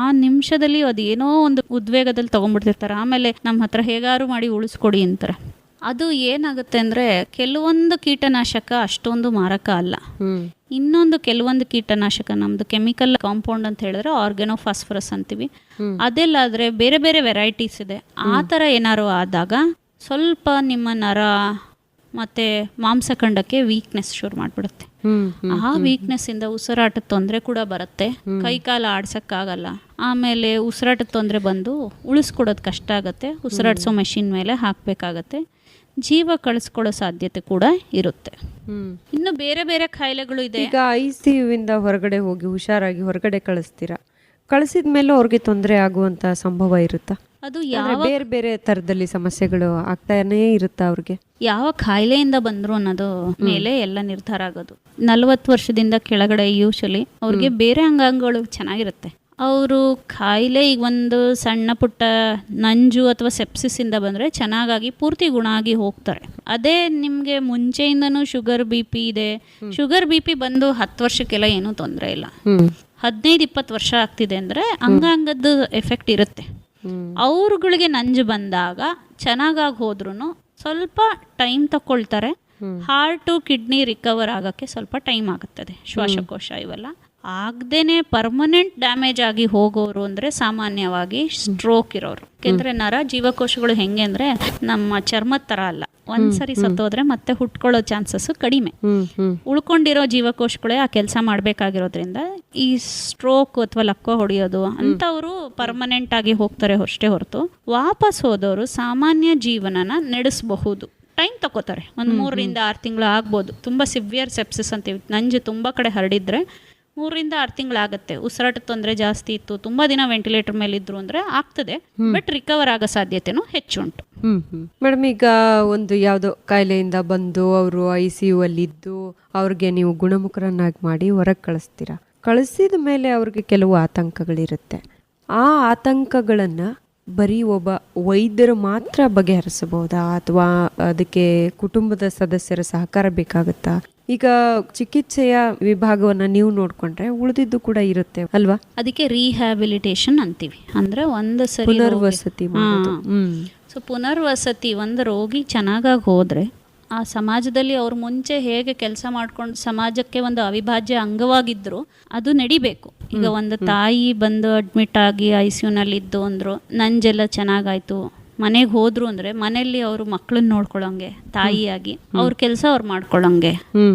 ಆ ನಿಮಿಷದಲ್ಲಿ ಅದೇನೋ ಒಂದು ಉದ್ವೇಗದಲ್ಲಿ ತಗೊಂಡ್ಬಿಡ್ತಿರ್ತಾರೆ ಆಮೇಲೆ ನಮ್ಮ ಹತ್ರ ಹೇಗಾರು ಮಾಡಿ ಉಳಿಸ್ಕೊಡಿ ಅಂತಾರೆ. ಅದು ಏನಾಗುತ್ತೆ ಅಂದರೆ ಕೆಲವೊಂದು ಕೀಟನಾಶಕ ಅಷ್ಟೊಂದು ಮಾರಕ ಅಲ್ಲ. ಇನ್ನೊಂದು ಕೆಲವೊಂದು ಕೀಟನಾಶಕ ನಮ್ದು ಕೆಮಿಕಲ್ ಕಾಂಪೌಂಡ್ ಅಂತ ಹೇಳಿದ್ರೆ ಆರ್ಗ್ಯಾನೋ ಫಾಸ್ಫರಸ್ ಅಂತೀವಿ ಅದೆಲ್ಲಾದ್ರೆ ಬೇರೆ ಬೇರೆ ವೆರೈಟೀಸ್ ಇದೆ. ಆ ಥರ ಏನಾರು ಆದಾಗ ಸ್ವಲ್ಪ ನಿಮ್ಮ ನರ ಮತ್ತೆ ಮಾಂಸಖಂಡಕ್ಕೆ ವೀಕ್ನೆಸ್ ಶುರು ಮಾಡಿಬಿಡುತ್ತೆ. ಆ ವೀಕ್ನೆಸ್ ಇಂದ ಉಸಿರಾಟದ ತೊಂದರೆ ಕೂಡ ಬರುತ್ತೆ. ಕೈ ಕಾಲು ಆಡ್ಸಕ್ಕಾಗಲ್ಲ. ಆಮೇಲೆ ಉಸಿರಾಟದ ತೊಂದರೆ ಬಂದು ಉಳಿಸ್ಕೊಡೋದು ಕಷ್ಟ ಆಗುತ್ತೆ. ಉಸಿರಾಡಿಸೋ ಮೆಷಿನ್ ಮೇಲೆ ಹಾಕಬೇಕಾಗತ್ತೆ. ಜೀವ ಕಳಿಸ್ಕೊಳ್ಳೋ ಸಾಧ್ಯತೆ ಕೂಡ ಇರುತ್ತೆ. ಇನ್ನು ಬೇರೆ ಬೇರೆ ಕಾಯಿಲೆಗಳು ಇದೆ. ಈಗ ಐ ಸಿ ಇಂದ ಹೊರಗಡೆ ಹೋಗಿ ಹುಷಾರಾಗಿ ಹೊರಗಡೆ ಕಳಿಸ್ತೀರಾ? ಕಳಿಸಿದ ಮೇಲೆ ಅವ್ರಿಗೆ ತೊಂದರೆ ಆಗುವಂತ ಸಂಭವ ಇರುತ್ತಾ? ಅದು ಯಾವ ಬೇರೆ ಬೇರೆ ತರದಲ್ಲಿ ಸಮಸ್ಯೆಗಳು ಆಗ್ತಾನೆ ಇರುತ್ತಾ ಅವ್ರಿಗೆ? ಯಾವ ಕಾಯಿಲೆಯಿಂದ ಬಂದ್ರು ಅನ್ನೋದು ಮೇಲೆ ಎಲ್ಲ ನಿರ್ಧಾರ ಆಗೋದು. ನಲವತ್ತು ವರ್ಷದಿಂದ ಕೆಳಗಡೆ ಯೂಶಲಿ ಅವ್ರಿಗೆ ಬೇರೆ ಅಂಗಾಂಗಗಳು ಚೆನ್ನಾಗಿರುತ್ತೆ. ಅವರು ಕಾಯಿಲೆ ಈಗ ಒಂದು ಸಣ್ಣ ಪುಟ್ಟ ನಂಜು ಅಥವಾ ಸೆಪ್ಸಿಸಿಂದ ಬಂದರೆ ಚೆನ್ನಾಗಾಗಿ ಪೂರ್ತಿ ಗುಣ ಆಗಿ ಹೋಗ್ತಾರೆ. ಅದೇ ನಿಮಗೆ ಮುಂಚೆಯಿಂದನೂ ಶುಗರ್ ಬಿ ಪಿ ಇದೆ. ಶುಗರ್ ಬಿ ಪಿ ಬಂದು ಹತ್ತು ವರ್ಷಕ್ಕೆಲ್ಲ ಏನೂ ತೊಂದರೆ ಇಲ್ಲ. ಹದಿನೈದು ಇಪ್ಪತ್ತು ವರ್ಷ ಆಗ್ತಿದೆ ಅಂದರೆ ಅಂಗಾಂಗದ ಎಫೆಕ್ಟ್ ಇರುತ್ತೆ. ಅವ್ರುಗಳಿಗೆ ನಂಜು ಬಂದಾಗ ಚೆನ್ನಾಗಾಗಿ ಹೋದ್ರೂ ಸ್ವಲ್ಪ ಟೈಮ್ ತಗೊಳ್ತಾರೆ ಹಾರ್ಟು ಕಿಡ್ನಿ ರಿಕವರ್ ಆಗೋಕ್ಕೆ ಸ್ವಲ್ಪ ಟೈಮ್ ಆಗುತ್ತದೆ. ಶ್ವಾಸಕೋಶ ಇವೆಲ್ಲ. ಆಗದೇನೆ ಪರ್ಮನೆಂಟ್ ಡ್ಯಾಮೇಜ್ ಆಗಿ ಹೋಗೋರು ಅಂದರೆ ಸಾಮಾನ್ಯವಾಗಿ ಸ್ಟ್ರೋಕ್ ಇರೋರು. ಯಾಕೆಂದರೆ ನರ ಜೀವಕೋಶಗಳು ಹೆಂಗೆ ಅಂದರೆ ನಮ್ಮ ಚರ್ಮದ ಥರ ಅಲ್ಲ. ಒಂದ್ಸರಿ ಸತ್ತೋದ್ರೆ ಮತ್ತೆ ಹುಟ್ಕೊಳ್ಳೋ ಚಾನ್ಸಸ್ ಕಡಿಮೆ. ಉಳ್ಕೊಂಡಿರೋ ಜೀವಕೋಶಗಳೇ ಆ ಕೆಲಸ ಮಾಡಬೇಕಾಗಿರೋದ್ರಿಂದ ಈ ಸ್ಟ್ರೋಕ್ ಅಥವಾ ಲಕ್ಕ ಹೊಡೆಯೋದು ಅಂತವರು ಪರ್ಮನೆಂಟ್ ಆಗಿ ಹೋಗ್ತಾರೆ ಅಷ್ಟೇ ಹೊರತು. ವಾಪಸ್ ಹೋದವರು ಸಾಮಾನ್ಯ ಜೀವನನ ನಡೆಸಬಹುದು. ಟೈಮ್ ತಗೋತಾರೆ ಒಂದು ಮೂರರಿಂದ ಆರು ತಿಂಗಳು ಆಗ್ಬೋದು. ತುಂಬ ಸಿವಿಯರ್ ಸೆಪ್ಸಿಸ್ ಅಂತೀವಿ ನಂಜು ತುಂಬ ಕಡೆ ಹರಡಿದ್ರೆ ಮೂರರಿಂದ ಆರು ತಿಂಗಳಾಗತ್ತೆ. ಉಸಿರಾಟ ತೊಂದರೆ ಜಾಸ್ತಿ ಇತ್ತು. ತುಂಬ ದಿನ ವೆಂಟಿಲೇಟರ್ ಮೇಲೆ ಇದ್ರು ಅಂದರೆ ಆಗ್ತದೆ. ಬಟ್ ರಿಕವರ್ ಆಗೋ ಸಾಧ್ಯತೆನೂ ಹೆಚ್ಚು ಉಂಟು. ಮೇಡಮ್ ಈಗ ಒಂದು ಯಾವುದೋ ಕಾಯಿಲೆಯಿಂದ ಬಂದು ಅವರು ಐ ಸಿ ಯು ಅಲ್ಲಿ ಇದ್ದು ಅವ್ರಿಗೆ ನೀವು ಗುಣಮುಖರನ್ನಾಗಿ ಮಾಡಿ ಹೊರಗೆ ಕಳಿಸ್ತೀರಾ? ಕಳಿಸಿದ ಮೇಲೆ ಅವ್ರಿಗೆ ಕೆಲವು ಆತಂಕಗಳಿರುತ್ತೆ. ಆ ಆತಂಕಗಳನ್ನು ಬರೀ ಒಬ್ಬ ವೈದ್ಯರು ಮಾತ್ರ ಬಗೆಹರಿಸಬಹುದಾ? ಅಥವಾ ಅದಕ್ಕೆ ಕುಟುಂಬದ ಸದಸ್ಯರ ಸಹಕಾರ ಬೇಕಾಗುತ್ತಾ? ಈಗ ಚಿಕಿತ್ಸೆಯ ವಿಭಾಗವನ್ನ ನೀವು ನೋಡ್ಕೊಂಡ್ರೆ ಉಳಿದಿದ್ದು ಕೂಡ ಇರುತ್ತೆ ಅಲ್ವಾ? ಅದಕ್ಕೆ ರಿಹ್ಯಾಬಿಲಿಟೇಷನ್ ಅಂತೀವಿ. ಅಂದ್ರೆ ಒಂದು ಸರಿ ಪುನರ್ವಸತಿ. ಸೊ ಪುನರ್ವಸತಿ ಒಂದು ರೋಗಿ ಚೆನ್ನಾಗಾಗಿ ಹೋದ್ರೆ ಆ ಸಮಾಜದಲ್ಲಿ ಅವ್ರು ಮುಂಚೆ ಹೇಗೆ ಕೆಲಸ ಮಾಡ್ಕೊಂಡು ಸಮಾಜಕ್ಕೆ ಒಂದು ಅವಿಭಾಜ್ಯ ಅಂಗವಾಗಿದ್ರು ಅದು ನಡಿಬೇಕು. ಈಗ ಒಂದು ತಾಯಿ ಬಂದು ಅಡ್ಮಿಟ್ ಆಗಿ ಐ ಸಿ ಯುನಲ್ಲಿದ್ದು ಅಂದ್ರು ನಂಜೆಲ್ಲ ಚೆನ್ನಾಗಾಯ್ತು ಮನೆಗೆ ಹೋದ್ರು ಅಂದ್ರೆ ಮನೆಯಲ್ಲಿ ಅವರು ಮಕ್ಕಳನ್ನ ನೋಡ್ಕೊಳ್ಳೋಂಗೆ ತಾಯಿಯಾಗಿ ಅವ್ರ ಕೆಲಸ ಅವ್ರು ಮಾಡ್ಕೊಳ್ಳೋಂಗೆ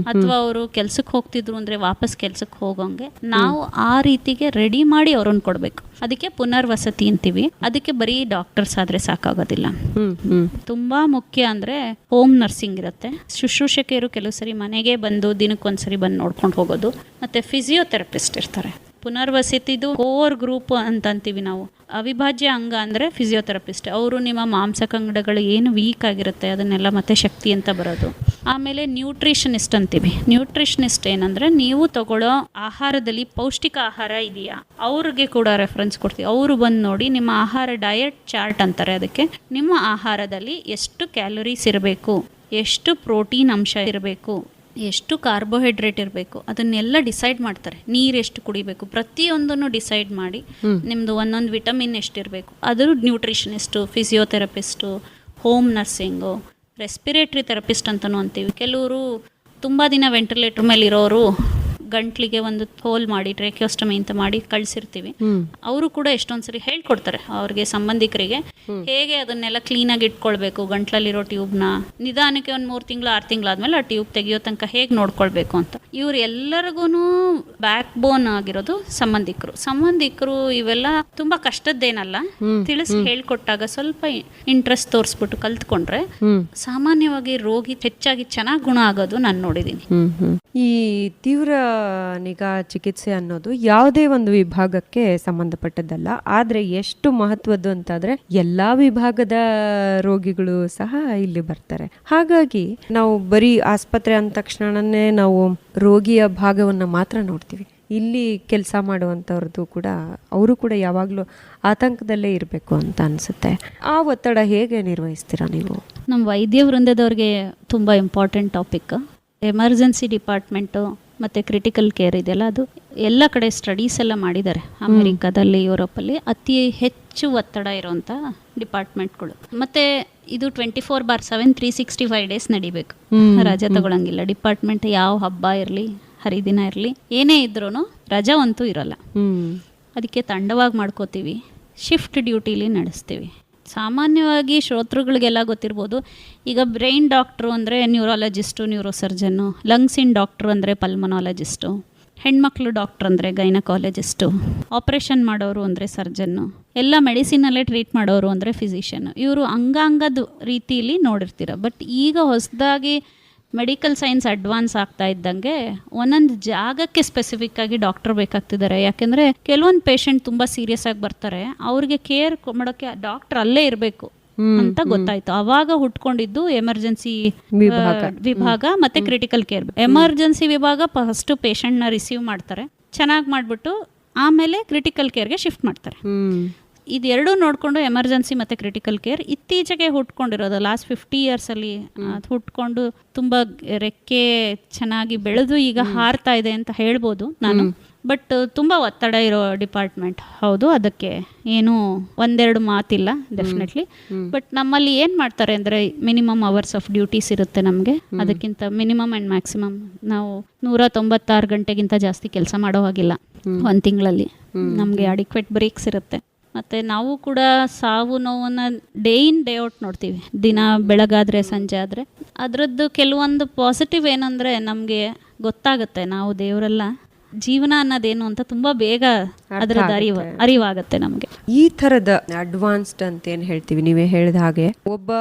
ಅಥವಾ ಅವರು ಕೆಲ್ಸಕ್ಕೆ ಹೋಗ್ತಿದ್ರು ಅಂದ್ರೆ ವಾಪಸ್ ಕೆಲ್ಸಕ್ಕೆ ಹೋಗೋಂಗೆ. ನಾವು ಆ ರೀತಿಗೆ ರೆಡಿ ಮಾಡಿ ಅವ್ರನ್ನ ಕೊಡ್ಬೇಕು. ಅದಕ್ಕೆ ಪುನರ್ವಸತಿ ಅಂತೀವಿ. ಅದಕ್ಕೆ ಬರೀ ಡಾಕ್ಟರ್ಸ್ ಆದ್ರೆ ಸಾಕಾಗೋದಿಲ್ಲ. ತುಂಬಾ ಮುಖ್ಯ ಅಂದ್ರೆ ಹೋಮ್ ನರ್ಸಿಂಗ್ ಇರುತ್ತೆ. ಶುಶ್ರೂಷಕಿಯರು ಕೆಲವು ಸರಿ ಮನೆಗೆ ಬಂದು ದಿನಕ್ಕೊಂದ್ಸರಿ ಬಂದು ನೋಡ್ಕೊಂಡು ಹೋಗೋದು. ಮತ್ತೆ ಫಿಸಿಯೋಥೆರಪಿಸ್ಟ್ ಇರ್ತಾರೆ. ಪುನರ್ವಸತಿದು ಕೋರ್ ಗ್ರೂಪ್ ಅಂತಂತೀವಿ ನಾವು. ಅವಿಭಾಜ್ಯ ಅಂಗ ಅಂದರೆ ಫಿಸಿಯೋಥೆರಪಿಸ್ಟ್ ಅವರು ನಿಮ್ಮ ಮಾಂಸಕಂಗಡಗಳು ಏನು ವೀಕ್ ಆಗಿರುತ್ತೆ ಅದನ್ನೆಲ್ಲ ಮತ್ತೆ ಶಕ್ತಿ ಅಂತ ಬರೋದು. ಆಮೇಲೆ ನ್ಯೂಟ್ರಿಷನಿಸ್ಟ್ ಅಂತೀವಿ. ನ್ಯೂಟ್ರಿಷನಿಸ್ಟ್ ಏನಂದ್ರೆ ನೀವು ತಗೊಳ್ಳೋ ಆಹಾರದಲ್ಲಿ ಪೌಷ್ಟಿಕ ಆಹಾರ ಇದೆಯಾ? ಅವ್ರಿಗೆ ಕೂಡ ರೆಫರೆನ್ಸ್ ಕೊಡ್ತೀವಿ. ಅವರು ಬಂದು ನೋಡಿ ನಿಮ್ಮ ಆಹಾರ ಡಯಟ್ ಚಾರ್ಟ್ ಅಂತಾರೆ ಅದಕ್ಕೆ. ನಿಮ್ಮ ಆಹಾರದಲ್ಲಿ ಎಷ್ಟು ಕ್ಯಾಲೋರೀಸ್ ಇರಬೇಕು? ಎಷ್ಟು ಪ್ರೋಟೀನ್ ಅಂಶ ಇರಬೇಕು? ಎಷ್ಟು ಕಾರ್ಬೋಹೈಡ್ರೇಟ್ ಇರಬೇಕು ಅದನ್ನೆಲ್ಲ ಡಿಸೈಡ್ ಮಾಡ್ತಾರೆ. ನೀರು ಎಷ್ಟು ಕುಡಿಬೇಕು ಪ್ರತಿಯೊಂದನ್ನು ಡಿಸೈಡ್ ಮಾಡಿ ನಿಮ್ಮದು ಒಂದೊಂದು ವಿಟಮಿನ್ ಎಷ್ಟಿರಬೇಕು ಅದು nutritionist physiotherapist home nursing respiratory therapist ಅಂತಲೂ ಅಂತೀವಿ. ಕೆಲವರು ತುಂಬ ದಿನ ವೆಂಟಿಲೇಟ್ರ್ ಮೇಲೆ ಇರೋರು ಗಂಟ್ಲಿಗೆ ಒಂದು ಹೋಲ್ ಮಾಡಿ ಟ್ರೇಕಿಯೋಸ್ಟಮಿ ಅಂತ ಮಾಡಿ ಕಳಿಸಿರ್ತೀವಿ. ಅವರು ಕೂಡ ಎಷ್ಟೊಂದ್ಸರಿ ಹೇಳ್ಕೊಡ್ತಾರೆ ಅವ್ರಿಗೆ ಸಂಬಂಧಿಕರಿಗೆ. ಹೇಗೆ ಅದನ್ನೆಲ್ಲ ಕ್ಲೀನಾಗಿ ಇಟ್ಕೊಳ್ಬೇಕು ಗಂಟ್ಲಲ್ಲಿರೋ ಟ್ಯೂಬ್ನ ನಿಧಾನಕ್ಕೆ ಒಂದು ಮೂರು ತಿಂಗಳು ಆರು ತಿಂಗಳಾದ್ಮೇಲೆ ಆ ಟ್ಯೂಬ್ ತೆಗಿಯೋ ತನಕ ಹೇಗೆ ನೋಡ್ಕೊಳ್ಬೇಕು ಅಂತ. ಇವ್ರು ಎಲ್ಲರಿಗೂ ಬ್ಯಾಕ್ ಬೋನ್ ಆಗಿರೋದು ಸಂಬಂಧಿಕರು. ಸಂಬಂಧಿಕರು ಇವೆಲ್ಲ ತುಂಬಾ ಕಷ್ಟದ್ದೇನಲ್ಲ? ತಿಳಿಸಿ ಹೇಳ್ಕೊಟ್ಟಾಗ ಸ್ವಲ್ಪ ಇಂಟ್ರೆಸ್ಟ್ ತೋರಿಸ್ಬಿಟ್ಟು ಕಲ್ತ್ಕೊಂಡ್ರೆ ಸಾಮಾನ್ಯವಾಗಿ ರೋಗಿ ಹೆಚ್ಚಾಗಿ ಚೆನ್ನಾಗಿ ಗುಣ ಆಗೋದು ನಾನು ನೋಡಿದ್ದೀನಿ ಹ್ಮ್. ಈ ತೀವ್ರ ನಿಗಾ ಚಿಕಿತ್ಸೆ ಅನ್ನೋದು ಯಾವುದೇ ಒಂದು ವಿಭಾಗಕ್ಕೆ ಸಂಬಂಧಪಟ್ಟದ್ದಲ್ಲ. ಆದರೆ ಎಷ್ಟು ಮಹತ್ವದ್ದು ಅಂತಾದರೆ ಎಲ್ಲಾ ವಿಭಾಗದ ರೋಗಿಗಳು ಸಹ ಇಲ್ಲಿ ಬರ್ತಾರೆ. ಹಾಗಾಗಿ ನಾವು ಬರೀ ಆಸ್ಪತ್ರೆ ಅಂದ ತಕ್ಷಣನೇ ನಾವು ರೋಗಿಯ ಭಾಗವನ್ನ ಮಾತ್ರ ನೋಡ್ತೀವಿ. ಇಲ್ಲಿ ಕೆಲಸ ಮಾಡುವಂಥವ್ರದ್ದು ಕೂಡ ಅವರು ಕೂಡ ಯಾವಾಗಲೂ ಆತಂಕದಲ್ಲೇ ಇರಬೇಕು ಅಂತ ಅನ್ಸುತ್ತೆ. ಆ ಒತ್ತಡ ಹೇಗೆ ನಿರ್ವಹಿಸ್ತೀರಾ ನೀವು? ನಮ್ಮ ವೈದ್ಯ ವೃಂದದವ್ರಿಗೆ ತುಂಬ ಇಂಪಾರ್ಟೆಂಟ್ ಟಾಪಿಕ್ ಎಮರ್ಜೆನ್ಸಿ ಡಿಪಾರ್ಟ್ಮೆಂಟು ಮತ್ತು ಕ್ರಿಟಿಕಲ್ ಕೇರ್ ಇದೆಯಲ್ಲ ಅದು ಎಲ್ಲ ಕಡೆ ಸ್ಟಡೀಸ್ ಎಲ್ಲ ಮಾಡಿದ್ದಾರೆ. ಅಮೆರಿಕಾದಲ್ಲಿ ಯುರೋಪಲ್ಲಿ ಅತಿ ಹೆಚ್ಚು ಒತ್ತಡ ಇರುವಂಥ ಡಿಪಾರ್ಟ್ಮೆಂಟ್ಗಳು ಮತ್ತು ಇದು twenty four bar seven three sixty five days ನಡಿಬೇಕು ರಜೆ ತಗೊಳಂಗಿಲ್ಲ. ಡಿಪಾರ್ಟ್ಮೆಂಟ್ ಯಾವ ಹಬ್ಬ ಇರಲಿ ಹರಿದಿನ ಇರಲಿ ಏನೇ ಇದ್ರೂ ರಜಾ ಅಂತೂ ಇರಲ್ಲ ಅದಕ್ಕೆ ತಂಡವಾಗಿ ಮಾಡ್ಕೋತೀವಿ. ಶಿಫ್ಟ್ ಡ್ಯೂಟಿಲಿ ನಡೆಸ್ತೀವಿ. ಸಾಮಾನ್ಯವಾಗಿ ಶ್ರೋತೃಗಳಿಗೆಲ್ಲ ಗೊತ್ತಿರ್ಬೋದು. ಈಗ ಬ್ರೈನ್ ಡಾಕ್ಟ್ರು ಅಂದರೆ ನ್ಯೂರಾಲಜಿಸ್ಟು ನ್ಯೂರೋಸರ್ಜನ್ನು ಇನ್ ಡಾಕ್ಟ್ರು ಅಂದರೆ ಪಲ್ಮನಾಲಜಿಸ್ಟು ಹೆಣ್ಮಕ್ಳು ಡಾಕ್ಟ್ರ್ ಅಂದರೆ ಗೈನಕಾಲಜಿಸ್ಟು ಆಪ್ರೇಷನ್ ಮಾಡೋರು ಅಂದರೆ ಸರ್ಜನ್ನು ಎಲ್ಲ ಮೆಡಿಸಿನಲ್ಲೇ ಟ್ರೀಟ್ ಮಾಡೋರು ಅಂದರೆ ಫಿಸಿಷಿಯನ್ನು ಇವರು ಅಂಗಾಂಗದ ರೀತಿಯಲ್ಲಿ ನೋಡಿರ್ತೀರ. ಬಟ್ ಈಗ ಹೊಸದಾಗಿ ಮೆಡಿಕಲ್ ಸೈನ್ಸ್ ಅಡ್ವಾನ್ಸ್ ಆಗ್ತಾ ಇದ್ದಂಗೆ ಒಂದೊಂದು ಜಾಗಕ್ಕೆ ಸ್ಪೆಸಿಫಿಕ್ ಆಗಿ ಡಾಕ್ಟರ್ ಬೇಕಾಗ್ತಿದ್ದಾರೆ. ಯಾಕೆಂದ್ರೆ ಕೆಲವೊಂದು ಪೇಷಂಟ್ ತುಂಬಾ ಸೀರಿಯಸ್ ಆಗಿ ಬರ್ತಾರೆ. ಅವ್ರಿಗೆ ಕೇರ್ ಮಾಡೋಕ್ಕೆ ಡಾಕ್ಟರ್ ಅಲ್ಲೇ ಇರಬೇಕು ಅಂತ ಗೊತ್ತಾಯ್ತು. ಅವಾಗ ಹುಟ್ಕೊಂಡಿದ್ದು ಎಮರ್ಜೆನ್ಸಿ ವಿಭಾಗ. ಮತ್ತೆ ಕ್ರಿಟಿಕಲ್ ಕೇರ್ ಎಮರ್ಜೆನ್ಸಿ ವಿಭಾಗ ಫಸ್ಟ್ನ ರಿಸೀವ್ ಮಾಡ್ತಾರೆ. ಚೆನ್ನಾಗಿ ಮಾಡ್ಬಿಟ್ಟು ಆಮೇಲೆ ಕ್ರಿಟಿಕಲ್ ಕೇರ್ಗೆ ಶಿಫ್ಟ್ ಮಾಡ್ತಾರೆ. ಇದೆರಡೂ ನೋಡಿಕೊಂಡು ಎಮರ್ಜೆನ್ಸಿ ಮತ್ತು ಕ್ರಿಟಿಕಲ್ ಕೇರ್ ಇತ್ತೀಚೆಗೆ ಹುಟ್ಕೊಂಡಿರೋದು ಲಾಸ್ಟ್ ಫಿಫ್ಟಿ ಇಯರ್ಸಲ್ಲಿ ಅದು ಹುಟ್ಕೊಂಡು ತುಂಬ ರೆಕ್ಕೆ ಚೆನ್ನಾಗಿ ಬೆಳೆದು ಈಗ ಹಾರ್ತಾ ಇದೆ ಅಂತ ಹೇಳ್ಬೋದು ನಾನು. ಬಟ್ ತುಂಬ ಒತ್ತಡ ಇರೋ ಡಿಪಾರ್ಟ್ಮೆಂಟ್ ಹೌದು ಅದಕ್ಕೆ ಏನೂ ಒಂದೆರಡು ಮಾತಿಲ್ಲ ಡೆಫಿನೆಟ್ಲಿ ಬಟ್ ನಮ್ಮಲ್ಲಿ ಏನು ಮಾಡ್ತಾರೆ ಅಂದರೆ ಮಿನಿಮಮ್ ಅವರ್ಸ್ ಆಫ್ ಡ್ಯೂಟೀಸ್ ಇರುತ್ತೆ ನಮಗೆ. ಅದಕ್ಕಿಂತ ಮಿನಿಮಮ್ ಆ್ಯಂಡ್ ಮ್ಯಾಕ್ಸಿಮಮ್ ನಾವು ನೂರ ತೊಂಬತ್ತಾರು ಗಂಟೆಗಿಂತ ಜಾಸ್ತಿ ಕೆಲಸ ಮಾಡೋ ಹಾಗಿಲ್ಲ. ಒಂದು ತಿಂಗಳಲ್ಲಿ. ನಮಗೆ ಅಡಿಕ್ವೇಟ್ ಬ್ರೇಕ್ಸ್ ಇರುತ್ತೆ. ಮತ್ತು ನಾವು ಕೂಡ ಸಾವು ನೋವನ್ನು ಡೇ ಇನ್ ಡೇ ಔಟ್ ನೋಡ್ತೀವಿ. ದಿನ ಬೆಳಗಾದರೆ, ಸಂಜೆ ಆದರೆ. ಅದರದ್ದು ಕೆಲವೊಂದು ಪಾಸಿಟಿವ್ ಏನಂದರೆ ನಮಗೆ ಗೊತ್ತಾಗುತ್ತೆ. ನಾವು ದೇವರೆಲ್ಲ ಜೀವನ ಅನ್ನೋದೇನು ಅಂತ ತುಂಬಾ ಬೇಗ ಅದರ ಅರಿವು ಅರಿವಾಗುತ್ತೆ ನಮಗೆ. ಈ ಥರದ ಅಡ್ವಾನ್ಸ್ಡ್ ಅಂತ ಏನು ಹೇಳ್ತೀವಿ? ನೀವೇ ಹೇಳಿದ ಹಾಗೆ ಒಬ್ಬ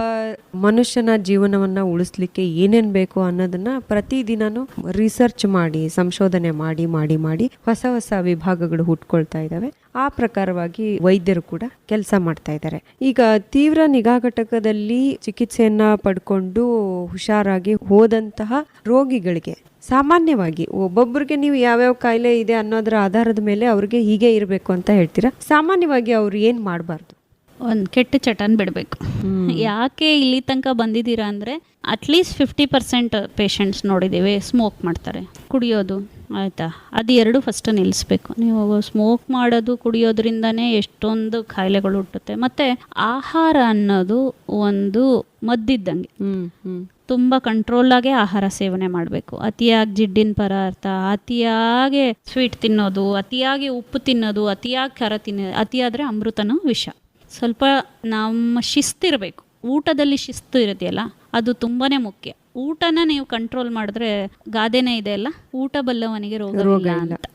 ಮನುಷ್ಯನ ಜೀವನವನ್ನ ಉಳಿಸ್ಲಿಕ್ಕೆ ಏನೇನ್ ಬೇಕು ಅನ್ನೋದನ್ನ ಪ್ರತಿದಿನನೂ ರಿಸರ್ಚ್ ಮಾಡಿ ಸಂಶೋಧನೆ ಮಾಡಿ ಮಾಡಿ ಮಾಡಿ ಹೊಸ ಹೊಸ ವಿಭಾಗಗಳು ಹುಟ್ಕೊಳ್ತಾ ಇದ್ದಾವೆ ಆ ಪ್ರಕಾರವಾಗಿ ವೈದ್ಯರು ಕೂಡ ಕೆಲಸ ಮಾಡ್ತಾ ಇದ್ದಾರೆ ಈಗ ತೀವ್ರ ನಿಗಾ ಘಟಕದಲ್ಲಿ ಚಿಕಿತ್ಸೆಯನ್ನ ಪಡ್ಕೊಂಡು ಹುಷಾರಾಗಿ ಹೋದಂತಹ ರೋಗಿಗಳಿಗೆ ಸಾಮಾನ್ಯವಾಗಿ ಒಬ್ಬೊಬ್ಬರಿಗೆ ನೀವು ಯಾವ್ಯಾವ ಕಾಯಿಲೆ ಇದೆ ಅನ್ನೋದರ ಆಧಾರದ ಮೇಲೆ ಅವ್ರಿಗೆ ಹೀಗೆ ಇರಬೇಕು ಅಂತ ಹೇಳ್ತೀರಾ? ಸಾಮಾನ್ಯವಾಗಿ ಅವ್ರು ಏನು ಮಾಡಬಾರ್ದು? ಒಂದು ಕೆಟ್ಟ ಚಟನ್ ಬಿಡಬೇಕು. ಯಾಕೆ ಇಲ್ಲಿ ತನಕ ಬಂದಿದ್ದೀರಾ ಅಂದರೆ at least fifty percent patients ನೋಡಿದ್ದೀವಿ ಸ್ಮೋಕ್ ಮಾಡ್ತಾರೆ ಕುಡಿಯೋದು ಆಯಿತಾ? ಅದು ಎರಡು ಫಸ್ಟ್ ನಿಲ್ಲಿಸ್ಬೇಕು ನೀವು ಸ್ಮೋಕ್ ಮಾಡೋದು ಕುಡಿಯೋದ್ರಿಂದನೇ ಎಷ್ಟೊಂದು ಕಾಯಿಲೆಗಳು ಹುಟ್ಟುತ್ತೆ. ಮತ್ತು ಆಹಾರ ಅನ್ನೋದು ಒಂದು ಮದ್ದಿದ್ದಂಗೆ. ತುಂಬ ಕಂಟ್ರೋಲಾಗೆ ಆಹಾರ ಸೇವನೆ ಮಾಡಬೇಕು. ಅತಿಯಾಗಿ ಜಿಡ್ಡಿನ ಪದಾರ್ಥ, ಅತಿಯಾಗಿ ಸ್ವೀಟ್ ತಿನ್ನೋದು, ಅತಿಯಾಗಿ ಉಪ್ಪು ತಿನ್ನೋದು, ಅತಿಯಾಗಿ ಖಾರ ತಿನ್ನೋದು, ಅತಿಯಾದರೆ ಅಮೃತನೂ ವಿಷ. ಸ್ವಲ್ಪ ನಮ್ಮ ಶಿಸ್ತಿರಬೇಕು. ಊಟದಲ್ಲಿ ಶಿಸ್ತು ಇರುತ್ತೆಯಲ್ಲ ಅದು ತುಂಬಾ ಮುಖ್ಯ. ಊಟನ ನೀವು ಕಂಟ್ರೋಲ್ ಮಾಡಿದ್ರೆ ಗಾದೆನೇ ಇದೆ ಅಲ್ಲ ಊಟ ಬಲ್ಲವನಿಗೆ ರೋಗ ಇಲ್ಲ ಅಂತ.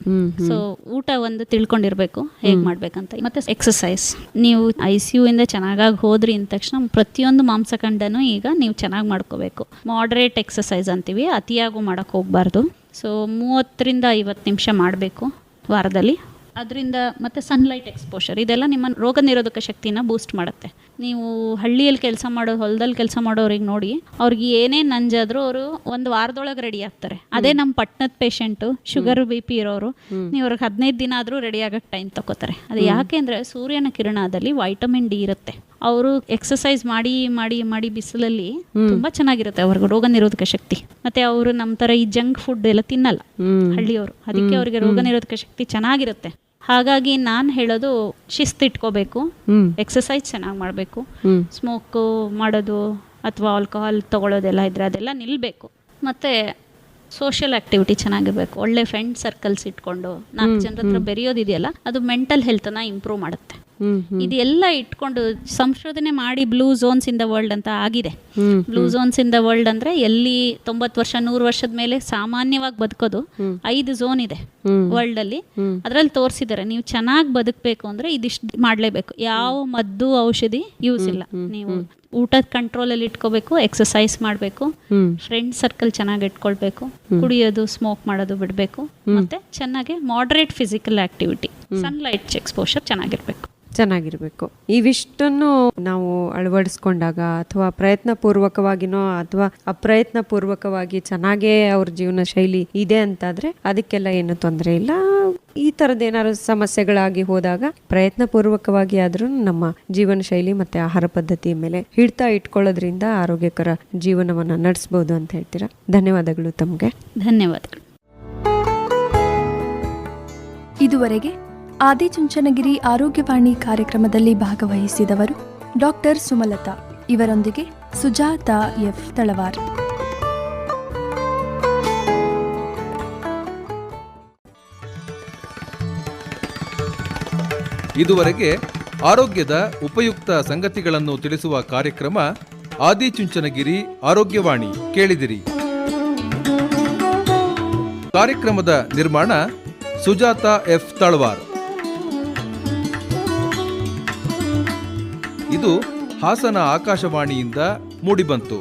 ಸೊ ಊಟ ಒಂದು ತಿಳ್ಕೊಂಡಿರ್ಬೇಕು ಹೇಗ್ ಮಾಡ್ಬೇಕಂತ. ಮತ್ತೆ ಎಕ್ಸಸೈಸ್ ನೀವು ಐ ಸಿ ಯು ಇಂದ ಚೆನ್ನಾಗಾಗಿ ಹೋದ್ರಿ ಅಂದ ತಕ್ಷಣ ಪ್ರತಿಯೊಂದು ಮಾಂಸಖಂಡನೂ ಈಗ ನೀವು ಚೆನ್ನಾಗಿ ಮಾಡ್ಕೋಬೇಕು. ಮಾಡ್ರೇಟ್ ಎಕ್ಸಸೈಸ್ ಅಂತೀವಿ ಅತಿಯಾಗೂ ಮಾಡಕ್ಕೆ ಹೋಗ್ಬಾರ್ದು. ಸೊ ಮೂವತ್ತರಿಂದ ಐವತ್ತು ನಿಮಿಷ ಮಾಡಬೇಕು ವಾರದಲ್ಲಿ. ಅದರಿಂದ ಮತ್ತು ಸನ್ಲೈಟ್ ಎಕ್ಸ್ಪೋಷರ್ ಇದೆಲ್ಲ ನಿಮ್ಮ ರೋಗ ನಿರೋಧಕ ಶಕ್ತಿನ ಬೂಸ್ಟ್ ಮಾಡುತ್ತೆ. ನೀವು ಹಳ್ಳಿಯಲ್ಲಿ ಕೆಲಸ ಮಾಡೋ ಹೊಲದಲ್ಲಿ ಕೆಲಸ ಮಾಡೋರಿಗೆ ನೋಡಿ ಅವ್ರಿಗೆ ಏನೇ ನಂಜಾದರೂ ಅವರು ಒಂದು ವಾರದೊಳಗೆ ರೆಡಿ ಆಗ್ತಾರೆ. ಅದೇ ನಮ್ಮ ಪಟ್ಟಣದ ಪೇಷಂಟು ಶುಗರ್ ಬಿ ಪಿ ಇರೋರು ನೀವು ಅವ್ರಿಗೆ ಹದಿನೈದು ದಿನ ಆದರೂ ರೆಡಿ ಆಗಕ್ಕೆ ಟೈಮ್ ತಗೋತಾರೆ ಅದು ಯಾಕೆ ಅಂದರೆ ಸೂರ್ಯನ ಕಿರಣದಲ್ಲಿ ವೈಟಮಿನ್ ಡಿ ಇರುತ್ತೆ. ಅವರು ಎಕ್ಸಸೈಸ್ ಮಾಡಿ ಮಾಡಿ ಮಾಡಿ ಬಿಸಿಲಲ್ಲಿ ತುಂಬಾ ಚೆನ್ನಾಗಿರುತ್ತೆ ಅವ್ರಿಗೆ ರೋಗ ನಿರೋಧಕ ಶಕ್ತಿ. ಮತ್ತೆ ಅವರು ನಮ್ಮ ತರ ಈ ಜಂಕ್ ಫುಡ್ ಎಲ್ಲ ತಿನ್ನಲ್ಲ ಹಳ್ಳಿಯವರು. ಅದಕ್ಕೆ ಅವರಿಗೆ ರೋಗ ನಿರೋಧಕ ಶಕ್ತಿ ಚೆನ್ನಾಗಿರುತ್ತೆ. ಹಾಗಾಗಿ ನಾನು ಹೇಳೋದು ಶಿಸ್ತು ಇಟ್ಕೋಬೇಕು. ಹ್ಮ್. ಎಕ್ಸಸೈಸ್ ಚೆನ್ನಾಗಿ ಮಾಡಬೇಕು. ಸ್ಮೋಕು ಮಾಡೋದು ಅಥವಾ ಆಲ್ಕೋಹಾಲ್ ತೊಗೊಳೋದೆಲ್ಲ ಇದ್ರೆ ಅದೆಲ್ಲ ನಿಲ್ಲಬೇಕು ಮತ್ತು ಸೋಷಿಯಲ್ ಆಕ್ಟಿವಿಟಿ ಚೆನ್ನಾಗಿರ್ಬೇಕು. ಒಳ್ಳೆ ಫ್ರೆಂಡ್ ಸರ್ಕಲ್ಸ್ ಇಟ್ಕೊಂಡು ನಾಲ್ಕು ಜನರ ಹತ್ರ ಬೆರೆಯೋದಿದೆಯಲ್ಲ ಅದು ಮೆಂಟಲ್ ಹೆಲ್ತನ್ನ ಇಂಪ್ರೂವ್ ಮಾಡುತ್ತೆ. ಇದೆಲ್ಲ ಇಟ್ಕೊಂಡು ಸಂಶೋಧನೆ ಮಾಡಿ blue zones in the world ಅಂತ ಆಗಿದೆ. Blue zones in the world ಅಂದ್ರೆ ಎಲ್ಲಿ ತೊಂಬತ್ತು ವರ್ಷ ನೂರು ವರ್ಷದ ಮೇಲೆ ಸಾಮಾನ್ಯವಾಗಿ ಬದುಕೋದು ಐದು ಝೋನ್ ಇದೆ. ವರ್ಲ್ಡ್ ಅಲ್ಲಿ. ಅದ್ರಲ್ಲಿ ತೋರಿಸಿದ್ದಾರೆ ನೀವು ಚೆನ್ನಾಗಿ ಬದುಕಬೇಕು ಅಂದ್ರೆ ಇದಿಷ್ಟು ಮಾಡಲೇಬೇಕು. ಯಾವ ಮದ್ದು ಔಷಧಿ ಯೂಸ್ ಇಲ್ಲ. ನೀವು ಊಟದ ಕಂಟ್ರೋಲ್ ಅಲ್ಲಿ ಇಟ್ಕೋಬೇಕು ಎಕ್ಸಸೈಸ್ ಮಾಡಬೇಕು ಫ್ರೆಂಡ್ ಸರ್ಕಲ್ ಚೆನ್ನಾಗಿ ಇಟ್ಕೊಳ್ಬೇಕು ಕುಡಿಯೋದು ಸ್ಮೋಕ್ ಮಾಡೋದು ಬಿಡಬೇಕು ಮತ್ತೆ ಚೆನ್ನಾಗಿ moderate physical activity sunlight exposure ಚೆನ್ನಾಗಿರ್ಬೇಕು. ಚೆನ್ನಾಗಿರ್ಬೇಕು. ಇವಿಷ್ಟನ್ನು ನಾವು ಅಳವಡಿಸ್ಕೊಂಡಾಗ ಅಥವಾ ಪ್ರಯತ್ನ ಪೂರ್ವಕವಾಗಿನೋ ಅಥವಾ ಅಪ್ರಯತ್ನ ಪೂರ್ವಕವಾಗಿ ಚೆನ್ನಾಗೇ ಅವ್ರ ಜೀವನ ಶೈಲಿ ಇದೆ ಅಂತಾದ್ರೆ ಅದಕ್ಕೆಲ್ಲ ಏನು ತೊಂದರೆ ಇಲ್ಲ. ಈ ತರದ ಏನಾದ್ರು ಸಮಸ್ಯೆಗಳಾಗಿ ಹೋದಾಗ ಪ್ರಯತ್ನ ಪೂರ್ವಕವಾಗಿ ಆದ್ರೂ ನಮ್ಮ ಜೀವನ ಶೈಲಿ ಮತ್ತೆ ಆಹಾರ ಪದ್ಧತಿಯ ಮೇಲೆ ಹಿಡ್ತಾ ಇಟ್ಕೊಳ್ಳೋದ್ರಿಂದ ಆರೋಗ್ಯಕರ ಜೀವನವನ್ನ ನಡೆಸಬಹುದು ಅಂತ ಹೇಳ್ತೀರಾ? ಧನ್ಯವಾದಗಳು ತಮಗೆ. ಧನ್ಯವಾದಗಳು. ಇದುವರೆಗೆ ಆದಿಚುಂಚನಗಿರಿ ಆರೋಗ್ಯವಾಣಿ ಕಾರ್ಯಕ್ರಮದಲ್ಲಿ ಭಾಗವಹಿಸಿದವರು ಡಾಕ್ಟರ್ ಸುಮಲತಾ. ಇವರೊಂದಿಗೆ ಸುಜಾತಾ ಎಫ್ ತಳವಾರ್. ಇದುವರೆಗೆ ಆರೋಗ್ಯದ ಉಪಯುಕ್ತ ಸಂಗತಿಗಳನ್ನು ತಿಳಿಸುವ ಕಾರ್ಯಕ್ರಮ ಆದಿಚುಂಚನಗಿರಿ ಆರೋಗ್ಯವಾಣಿ ಕೇಳಿದಿರಿ. ಕಾರ್ಯಕ್ರಮದ ನಿರ್ಮಾಣ ಸುಜಾತಾ ಎಫ್ ತಳವಾರ್. ಇದು ಹಾಸನ ಆಕಾಶವಾಣಿಯಿಂದ ಮೂಡಿಬಂತು.